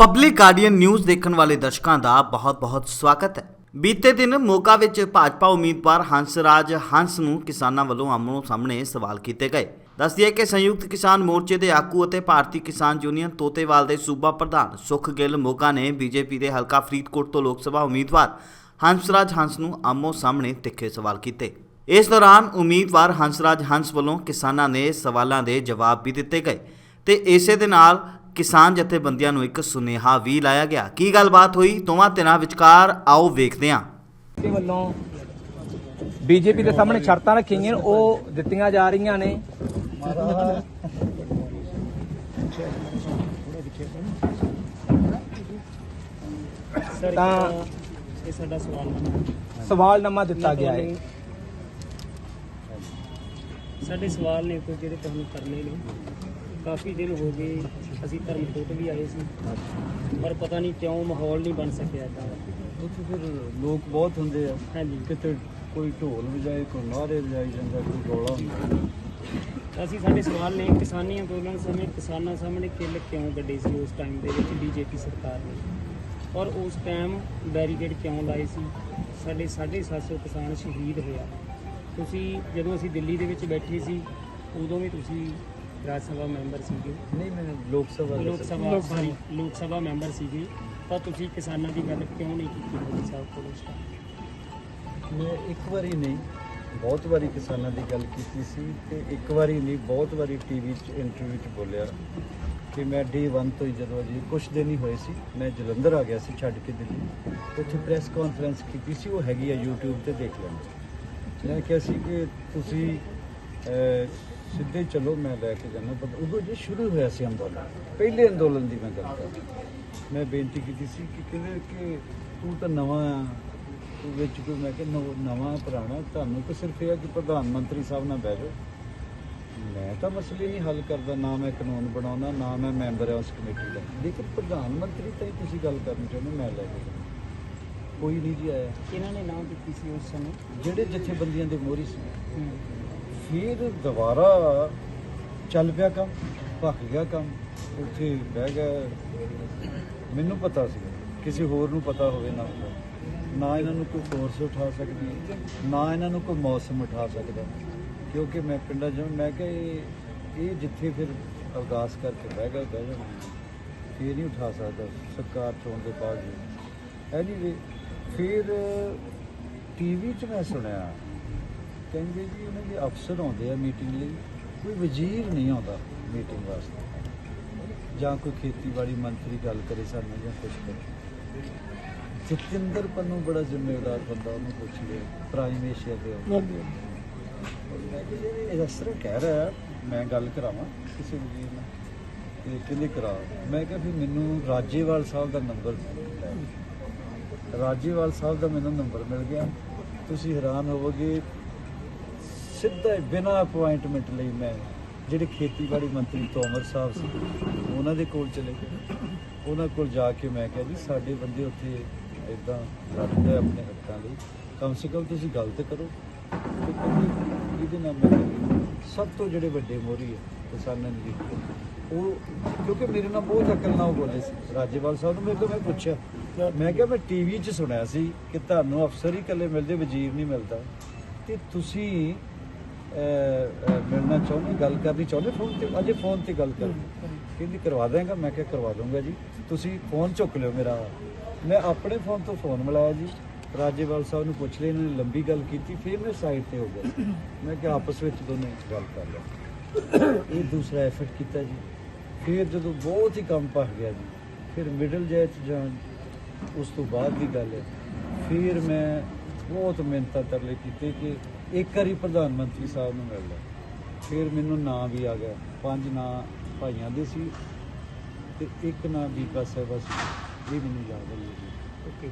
Public guardian news ਦੇਖਣ ਵਾਲੇ ਦਰਸ਼ਕਾਂ ਦਾ ਬਹੁਤ-ਬਹੁਤ ਸਵਾਗਤ ਹੈ। ਬੀਤੇ ਦਿਨ ਮੋਗਾ ਵਿੱਚ ਭਾਜਪਾ ਉਮੀਦਵਾਰ ਹੰਸਰਾਜ ਹੰਸ ਨੂੰ ਕਿਸਾਨਾਂ ਵੱਲੋਂ ਆਮੋ ਸਾਹਮਣੇ ਸਵਾਲ ਕੀਤੇ ਗਏ। ਦੱਸਦੀਏ ਕਿ ਸੰਯੁਕਤ ਕਿਸਾਨ ਮੋਰਚੇ ਦੇ ਆਗੂ ਅਤੇ ਭਾਰਤੀ ਕਿਸਾਨ ਯੂਨੀਅਨ ਤੋਤੇਵਾਲ ਦੇ ਸੂਬਾ ਪ੍ਰਧਾਨ ਸੁਖ ਗਿੱਲ ਮੋਗਾ ਨੇ ਬੀਜੇਪੀ ਦੇ ਹਲਕਾ ਫਰੀਦਕੋਟ ਤੋਂ ਲੋਕ ਸਭਾ ਉਮੀਦਵਾਰ ਹੰਸਰਾਜ ਹੰਸ ਨੂੰ ਆਮੋ ਸਾਹਮਣੇ ਤਿੱਖੇ ਸਵਾਲ ਕੀਤੇ। ਇਸ ਦੌਰਾਨ ਉਮੀਦਵਾਰ ਹੰਸਰਾਜ ਹੰਸ ਵੱਲੋਂ ਕਿਸਾਨਾਂ ਦੇ ਸਵਾਲਾਂ ਦੇ ਜਵਾਬ ਵੀ ਦਿੱਤੇ ਗਏ ਤੇ ਇਸੇ ਦੇ ਨਾਲ ਕਿਸਾਨ ਜਥੇਬੰਦੀਆਂ ਨੂੰ ਇੱਕ ਸੁਨੇਹਾ ਵੀ ਲਾਇਆ ਗਿਆ। ਕੀ ਗੱਲਬਾਤ ਹੋਈ? ਦੋਵਾਂ ਧਿਰਾਂ ਵਿਚਕਾਰ ਆਓ ਵੇਖਦੇ ਹਾਂ। ਦੇ ਵੱਲੋਂ ਬੀਜੇਪੀ ਦੇ ਸਾਹਮਣੇ ਸ਼ਰਤਾਂ ਰੱਖੀਆਂ ਗਈਆਂ ਉਹ ਦਿੱਤੀਆਂ ਜਾ ਰਹੀਆਂ ਨੇ। ਤਾਂ ਇਹ ਸਾਡਾ ਸਵਾਲ ਹੈ ਸਵਾਲਨਾਮਾ ਦਿੱਤਾ ਗਿਆ ਹੈ। ਸਾਡੇ ਸਵਾਲ ਨੇ ਕੋਈ ਜਿਹੜੇ ਤੁਹਾਨੂੰ ਕਰਨੇ ਨੇ। ਕਾਫੀ ਦਿਨ ਹੋ ਗਏ ਅਸੀਂ ਧਰਮਕੋਟ ਵੀ ਆਏ ਸੀ। ਪਰ ਪਤਾ ਨਹੀਂ ਕਿਉਂ ਮਾਹੌਲ ਨਹੀਂ ਬਣ ਸਕਿਆ ਤਾਂ ਉੱਥੇ ਫਿਰ ਲੋਕ ਬਹੁਤ ਹੁੰਦੇ ਆ। ਹਾਂਜੀ। ਕਿਤੇ ਕੋਈ ਢੋਲ ਵਜਾਏ ਕੋਈ ਨਾਰੇ ਵਜਾਈ ਜਾਂਦਾ ਕੋਈ ਰੌਲਾ ਹੁੰਦਾ। ਅਸੀਂ ਸਾਡੇ ਸਵਾਲ ਨੇ ਕਿਸਾਨੀ ਅੰਦੋਲਨ ਸਮੇਂ ਕਿਸਾਨਾਂ ਸਾਹਮਣੇ ਕਿੱਲ ਕਿਉਂ ਗੱਡੇ ਸੀ ਉਸ ਟਾਈਮ ਦੇ ਵਿੱਚ ਬੀਜੇਪੀ ਸਰਕਾਰ ਨੇ? ਔਰ ਉਸ ਟਾਈਮ ਬੈਰੀਕੇਡ ਕਿਉਂ ਲਾਏ ਸੀ? ਸਾਡੇ 750 ਕਿਸਾਨ ਸ਼ਹੀਦ ਹੋਇਆ ਤੁਸੀਂ ਜਦੋਂ ਅਸੀਂ ਦਿੱਲੀ ਦੇ ਵਿੱਚ ਬੈਠੇ ਸੀ ਉਦੋਂ ਵੀ ਤੁਸੀਂ ਰਾਜ ਸਭਾ ਮੈਂਬਰ ਸੀਗੇ। ਨਹੀਂ ਮੈਂ ਲੋਕ ਸਭਾ ਦਾ ਲੋਕ ਸਭਾ ਸੌਰੀ ਲੋਕ ਸਭਾ ਮੈਂਬਰ ਸੀਗੇ। ਤਾਂ ਤੁਸੀਂ ਕਿਸਾਨਾਂ ਦੀ ਗੱਲ ਕਿਉਂ ਨਹੀਂ ਕੀਤੀ ਮੋਦੀ ਸਾਹਿਬ ਕੋਲ? ਉਸ ਟਾਈਮ ਮੈਂ ਇੱਕ ਵਾਰੀ ਨਹੀਂ ਬਹੁਤ ਵਾਰੀ ਕਿਸਾਨਾਂ ਦੀ ਗੱਲ ਕੀਤੀ ਸੀ ਤੇ ਇੱਕ ਵਾਰੀ ਨਹੀਂ ਬਹੁਤ ਵਾਰੀ ਟੀਵੀ 'ਚ ਇੰਟਰਵਿਊ 'ਚ ਬੋਲਿਆ ਕਿ ਮੈਂ ਡੇ 1 ਤੋਂ ਹੀ ਜਦੋਂ ਅਜੇ ਕੁਝ ਦਿਨ ਹੀ ਹੋਏ ਸੀ ਮੈਂ ਜਲੰਧਰ ਆ ਗਿਆ ਸੀ ਛੱਡ ਕੇ ਦਿੱਲੀ। ਉੱਥੇ ਪ੍ਰੈਸ ਕਾਨਫਰੰਸ ਕੀਤੀ ਸੀ ਉਹ ਹੈਗੀ ਆ YouTube ਤੇ ਦੇਖ ਲੈਣਾ ਮੈਂ ਕਿਹਾ ਸੀ ਕਿ ਤੁਸੀਂ ਅਹ, ਸਿੱਧੇ ਚਲੋ ਮੈਂ ਲੈ ਕੇ ਜਾਣਾ ਪਰ ਉਦੋਂ ਜੇ ਸ਼ੁਰੂ ਹੋਇਆ ਸੀ ਅੰਦੋਲਨ ਪਹਿਲੇ ਅੰਦੋਲਨ ਦੀ ਮੈਂ ਗੱਲ ਕਰ ਮੈਂ ਬੇਨਤੀ ਕੀਤੀ ਸੀ ਕਿ ਕਹਿੰਦੇ ਕਿ ਤੂੰ ਤਾਂ ਨਵਾਂ ਆ ਤੂੰ ਵਿੱਚ ਕੋਈ ਮੈਂ ਕਿ ਨਵਾਂ ਪੁਰਾਣਾ ਤੁਹਾਨੂੰ ਤਾਂ ਸਿਰਫ ਇਹ ਆ ਕਿ ਪ੍ਰਧਾਨ ਮੰਤਰੀ ਸਾਹਿਬ ਨਾਲ ਬਹਿ ਜਾਓ। ਮੈਂ ਤਾਂ ਮਸਲੇ ਨਹੀਂ ਹੱਲ ਕਰਦਾ ਨਾ ਮੈਂ ਕਾਨੂੰਨ ਬਣਾਉਣਾ ਨਾ ਮੈਂ ਮੈਂਬਰ ਹਾਂ ਉਸ ਕਮੇਟੀ ਦਾ। ਲੇਕਿਨ ਪ੍ਰਧਾਨ ਮੰਤਰੀ ਤਾਂ ਤੁਸੀਂ ਗੱਲ ਕਰਨੀ ਚਾਹੁੰਦੇ ਮੈਂ ਲੈ ਕੇ। ਕੋਈ ਨਹੀਂ ਜੀ ਆਇਆ। ਇਹਨਾਂ ਨੇ ਨਾਮ ਦਿੱਤੀ ਸੀ ਉਸ ਸਮੇਂ? ਜਿਹੜੇ ਜਥੇਬੰਦੀਆਂ ਦੇ ਮੋਹਰੀ ਸੀ। ਫਿਰ ਦੁਬਾਰਾ ਚੱਲ ਪਿਆ ਕੰਮ, ਭੱਖ ਗਿਆ ਕੰਮ, ਉੱਥੇ ਬਹਿ ਗਿਆ। ਮੈਨੂੰ ਪਤਾ ਸੀ, ਕਿਸੇ ਹੋਰ ਨੂੰ ਪਤਾ ਹੋਵੇ ਨਾ ਨਾ ਇਹਨਾਂ ਨੂੰ ਕੋਈ ਫੋਰਸ ਉਠਾ ਸਕਦੀ, ਨਾ ਇਹਨਾਂ ਨੂੰ ਕੋਈ ਮੌਸਮ ਉਠਾ ਸਕਦਾ। ਕਿਉਂਕਿ ਮੈਂ ਪਿੰਡਾਂ ਜਿਵੇਂ ਮੈਂ ਕਿਹਾ ਇਹ ਇਹ ਜਿੱਥੇ ਫਿਰ ਅਰਦਾਸ ਕਰਕੇ ਬਹਿ ਗਿਆ, ਬਹਿ ਜਾਣਾ। ਇਹ ਨਹੀਂ ਉਠਾ ਸਕਦਾ, ਸਰਕਾਰ ਚੋਣ ਦੇ ਬਾਅਦ ਐਨੀਵੇ ਫਿਰ ਟੀਵੀ 'ਚ ਮੈਂ ਸੁਣਿਆ ਕਹਿੰਦੇ ਜੀ ਉਹਨਾਂ ਦੇ ਅਫਸਰ ਆਉਂਦੇ ਆ ਮੀਟਿੰਗ ਲਈ ਕੋਈ ਵਜ਼ੀਰ ਨਹੀਂ ਆਉਂਦਾ ਮੀਟਿੰਗ ਵਾਸਤੇ। ਜਾਂ ਕੋਈ ਖੇਤੀਬਾੜੀ ਮੰਤਰੀ ਗੱਲ ਕਰੇ ਸਾਨੂੰ ਜਾਂ ਕੁਝ ਕਰੇ। ਜਤਿੰਦਰ ਪੰਨੂ ਬੜਾ ਜ਼ਿੰਮੇਵਾਰ ਬੰਦਾ ਉਹਨੂੰ ਪੁੱਛ ਲਿਆ ਪ੍ਰਾਈਮ ਏਸ਼ੀਆ ਦੇ ਉਹ। ਮੈਂ ਕਿਹਾ ਰਿਹਾ ਮੈਂ ਗੱਲ ਕਰਾਵਾਂ ਕਿਸੇ ਵਜ਼ੀਰ ਨਾਲ। ਤੇ ਕਹਿੰਦੇ ਕਰਾ। ਮੈਂ ਕਿਹਾ ਫਿਰ ਮੈਨੂੰ ਰਾਜੇਵਾਲ ਸਾਹਿਬ ਦਾ ਨੰਬਰ ਰਾਜੇਵਾਲ ਸਾਹਿਬ ਦਾ ਮੈਨੂੰ ਨੰਬਰ ਮਿਲ ਗਿਆ। ਤੁਸੀਂ ਹੈਰਾਨ ਹੋਵੋਗੇ ਸਿੱਧਾ ਹੀ ਬਿਨਾਂ ਅਪਾਇੰਟਮੈਂਟ ਲਈ ਮੈਂ ਜਿਹੜੇ ਖੇਤੀਬਾੜੀ ਮੰਤਰੀ ਤੋਮਰ ਸਾਹਿਬ ਸੀ, ਉਹਨਾਂ ਦੇ ਕੋਲ ਚਲੇ ਗਏ। ਉਹਨਾਂ ਕੋਲ ਜਾ ਕੇ ਮੈਂ ਕਿਹਾ ਜੀ, ਸਾਡੇ ਬੰਦੇ ਉੱਥੇ ਇਦਾਂ ਲੜਦੇ ਆਪਣੇ ਹੱਕਾਂ ਲਈ। ਕਮ ਸੇ ਕਮ ਤੁਸੀਂ ਗੱਲ ਤੇ ਕਰੋ। ਤੇ ਕਹਿੰਦੇ, ਇਹਦੇ ਨਾਲ ਮੈਂ ਸਭ ਤੋਂ ਜਿਹੜੇ ਵੱਡੇ ਮੋਰੀ ਹੈ ਕਿਸਾਨਾਂ ਦੀ ਉਹ ਕਿਉਂਕਿ ਮੇਰੇ ਨਾਲ ਬਹੁਤ ਅਕਲ ਨਾਲ ਉਹ ਬੋਲੇ ਸੀ। ਰਾਜੇਵਾਲ ਸਾਹਿਬ ਨੂੰ ਮੇਰੇ ਤੋਂ ਮੈਂ ਪੁੱਛਿਆ। ਮੈਂ ਕਿਹਾ, ਮੈਂ ਟੀਵੀ 'ਚ ਸੁਣਿਆ ਸੀ ਕਿ ਤੁਹਾਨੂੰ ਅਫਸਰ ਹੀ ਇਕੱਲੇ ਮਿਲਦੇ, ਵਜ਼ੀਰ ਨਹੀਂ ਮਿਲਦਾ। ਤੇ ਤੁਸੀਂ ਮਿਲਣਾ ਚਾਹੁੰਦੇ, ਗੱਲ ਕਰਨੀ ਚਾਹੁੰਦੇ ਫੋਨ ਤੇ, ਅਜੇ ਫੋਨ ਤੇ ਗੱਲ ਕਰ ਕਹਿੰਦੀ, ਕਰਵਾ ਦਾਂਗਾ? ਮੈਂ ਕਿਹਾ, ਕਰਵਾ ਦੂੰਗਾ ਜੀ। ਤੁਸੀਂ ਫੋਨ ਚੁੱਕ ਲਿਓ ਮੇਰਾ। ਮੈਂ ਆਪਣੇ ਫੋਨ ਤੋਂ ਫੋਨ ਮਿਲਾਇਆ ਜੀ। ਰਾਜੇਵਾਲ ਸਾਹਿਬ ਨੂੰ ਪੁੱਛ ਲਿਆ, ਇਹਨਾਂ ਨੇ ਲੰਬੀ ਗੱਲ ਕੀਤੀ, ਫਿਰ ਮੈਂ ਸਾਈਡ ਤੇ ਹੋ ਗਿਆ। ਮੈਂ ਕਿਹਾ, ਆਪਸ ਵਿੱਚ ਦੋਨੇ ਗੱਲ ਕਰ ਲਿਆ ਇਹ ਦੂਸਰਾ ਐਫਰਟ ਕੀਤਾ ਜੀ। ਫਿਰ ਜਦੋਂ ਬਹੁਤ ਹੀ ਕੰਮ ਪਾ ਗਿਆ ਜੀ, ਫਿਰ ਮਿਡਲ ਜੈ ਚ ਜਾਣ, ਉਸ ਤੋਂ ਬਾਅਦ ਦੀ ਗੱਲ ਹੈ। ਫਿਰ ਮੈਂ ਬਹੁਤ ਮਿਹਨਤਾਂ ਤਰਲੇ ਕੀਤੇ ਕਿ ਇੱਕ ਵਾਰੀ ਪ੍ਰਧਾਨ ਮੰਤਰੀ ਸਾਹਿਬ ਨੂੰ ਮਿਲ ਲਿਆ। ਫਿਰ ਮੈਨੂੰ ਨਾਂ ਵੀ ਆ ਗਿਆ। ਪੰਜ ਨਾਂ ਭਾਈਆਂ ਦੇ ਸੀ ਤੇ ਇੱਕ ਨਾਂ ਦੀਪਾ ਸਾਹਿਬਾ ਸੀ। ਇਹ ਮੈਨੂੰ ਯਾਦ ਹੈ ਜੀ। ਓਕੇ।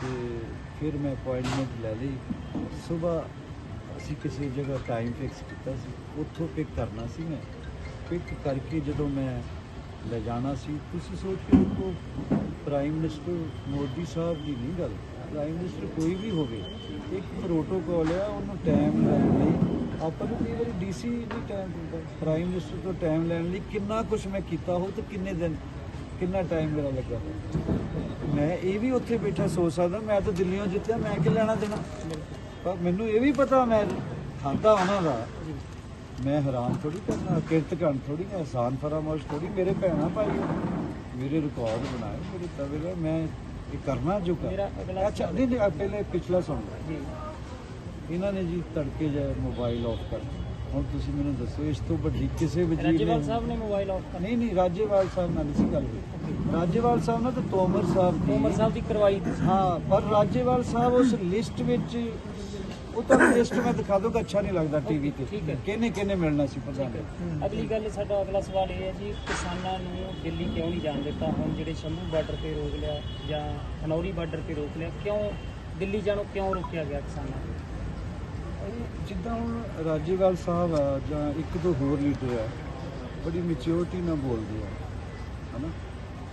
ਤੇ ਫਿਰ ਮੈਂ ਅਪਾਇੰਟਮੈਂਟ ਲੈ ਲਈ। ਸਵੇਰ ਅਸੀਂ ਕਿਸੇ ਜਗ੍ਹਾ ਟਾਈਮ ਫਿਕਸ ਕੀਤਾ ਸੀ। ਉੱਥੋਂ ਪਿਕ ਕਰਨਾ ਸੀ ਮੈਂ। ਪਿਕ ਕਰਕੇ ਜਦੋਂ ਮੈਂ ਲੈ ਜਾਣਾ ਸੀ ਤੁਸੀਂ ਸੋਚ ਕੇ ਦੇਖੋ ਪ੍ਰਾਈਮ ਮਿਨਿਸਟਰ ਮੋਦੀ ਸਾਹਿਬ ਦੀ ਨਹੀਂ ਗੱਲ। ਪ੍ਰਾਈਮ ਮਿਨਿਸਟਰ ਕੋਈ ਵੀ ਹੋਵੇ, ਇੱਕ ਪ੍ਰੋਟੋਕੋਲ ਆ ਉਹਨੂੰ ਟਾਈਮ ਲੈਣ ਲਈ। ਆਪਾਂ ਨੂੰ ਕਈ ਵਾਰੀ ਡੀਸੀ ਨਹੀਂ ਟਾਈਮ ਦਿੰਦਾ ਪ੍ਰਾਈਮ ਮਿਨਿਸਟਰ ਤੋਂ ਟਾਈਮ ਲੈਣ ਲਈ ਕਿੰਨਾ ਕੁਝ ਮੈਂ ਕੀਤਾ ਹੋ ਤੇ ਕਿੰਨੇ ਦਿਨ, ਕਿੰਨਾ ਟਾਈਮ ਮੇਰਾ ਲੱਗਾ ਮੈਂ ਇਹ ਵੀ ਉੱਥੇ ਬੈਠਾ ਸੋਚ ਸਕਦਾ, ਮੈਂ ਤਾਂ ਦਿੱਲੀੋਂ ਜਿੱਤਿਆ, ਮੈਂ ਕਿ ਲੈਣਾ ਦੇਣਾ? ਪਰ ਮੈਨੂੰ ਇਹ ਵੀ ਪਤਾ, ਮੈਂ ਖਾਂਦਾ ਉਹਨਾਂ ਦਾ। ਮੈਂ ਹੈਰਾਨ ਥੋੜੀ ਕਰਨਾ, ਕਿਰਤ ਕਰਨ ਥੋੜੀ ਆਸਾਨ ਫਰਾਮੋਸ਼ ਥੋੜੀ ਮੇਰੇ ਭੈਣਾ ਭਾਈ ਮੇਰੇ ਰਿਕਾਰਡ ਬਣਾਏ, ਮੇਰੇ ਤਵੇ ਮੈਂ ਇਹ ਕਰਨਾ ਜੋ ਕਰ। ਅੱਛਾ ਨਹੀਂ ਨਹੀਂ ਪਹਿਲੇ ਪਿਛਲਾ ਸੁਣ ਲਓ ਜੀ। ਇਹਨਾਂ ਨੇ ਜੀ ਤੜਕੇ ਜਾ ਮੋਬਾਈਲ ਆਫ ਕਰ। ਹੁਣ ਤੁਸੀਂ ਮੈਨੂੰ ਦੱਸੋ ਇਸ ਤੋਂ ਵੱਡੀ ਕਿਸੇ ਵਜ਼ੀਰ ਰਾਜੇਵਾਲ ਨੇ ਸਾਹਿਬ ਨੇ ਮੋਬਾਈਲ ਆਫ ਕਰ ਨਹੀਂ ਨਹੀਂ ਰਾਜੇਵਾਲ ਸਾਹਿਬ ਨਾਲ ਨਹੀਂ ਸੀ ਗੱਲ ਹੋਈ। ਰਾਜੇਵਾਲ ਸਾਹਿਬ ਨਾਲ ਤਾਂ ਤੋਮਰ ਸਾਹਿਬ ਦੀ ਉਮਰ ਸਾਹਿਬ ਦੀ ਕਰਵਾਈ ਸੀ ਹਾਂ ਪਰ ਰਾਜੇਵਾਲ ਸਾਹਿਬ ਉਸ ਲਿਸਟ ਵਿੱਚ ਉਹ ਤਾਂ ਲਿਸਟ ਮੈਂ ਦਿਖਾ ਦੂੰਗਾ ਅੱਛਾ ਨਹੀਂ ਲੱਗਦਾ ਟੀਵੀ ਤੇ। ਠੀਕ ਹੈ। ਕਿਹਨੇ ਕਿਹਨੇ ਮਿਲਣਾ ਸੀ ਹੈ। ਅਗਲੀ ਗੱਲ ਸਾਡਾ ਅਗਲਾ ਸਵਾਲ ਇਹ ਹੈ ਜੀ ਕਿਸਾਨਾਂ ਨੂੰ ਦਿੱਲੀ ਕਿਉਂ ਨਹੀਂ ਜਾਣ ਦਿੱਤਾ? ਹੁਣ ਜਿਹੜੇ ਸ਼ੰਭੂ ਬਾਰਡਰ ਤੇ ਰੋਕ ਲਿਆ ਜਾਂ ਖਨੌਰੀ ਬਾਰਡਰ ਤੇ ਰੋਕ ਲਿਆ ਕਿਉਂ ਦਿੱਲੀ ਜਾਣੋਂ ਕਿਉਂ ਰੋਕਿਆ ਗਿਆ ਕਿਸਾਨਾਂ ਨੂੰ? ਜਿੱਦਾਂ ਹੁਣ ਰਾਜੇਵਾਲ ਸਾਹਿਬ ਆ ਜਾਂ ਇੱਕ ਦੋ ਹੋਰ ਲੀਡਰ ਆ ਬੜੀ ਮੈਚਿਓਰਟੀ ਨਾਲ ਬੋਲਦੇ ਆ ਹਨਾ?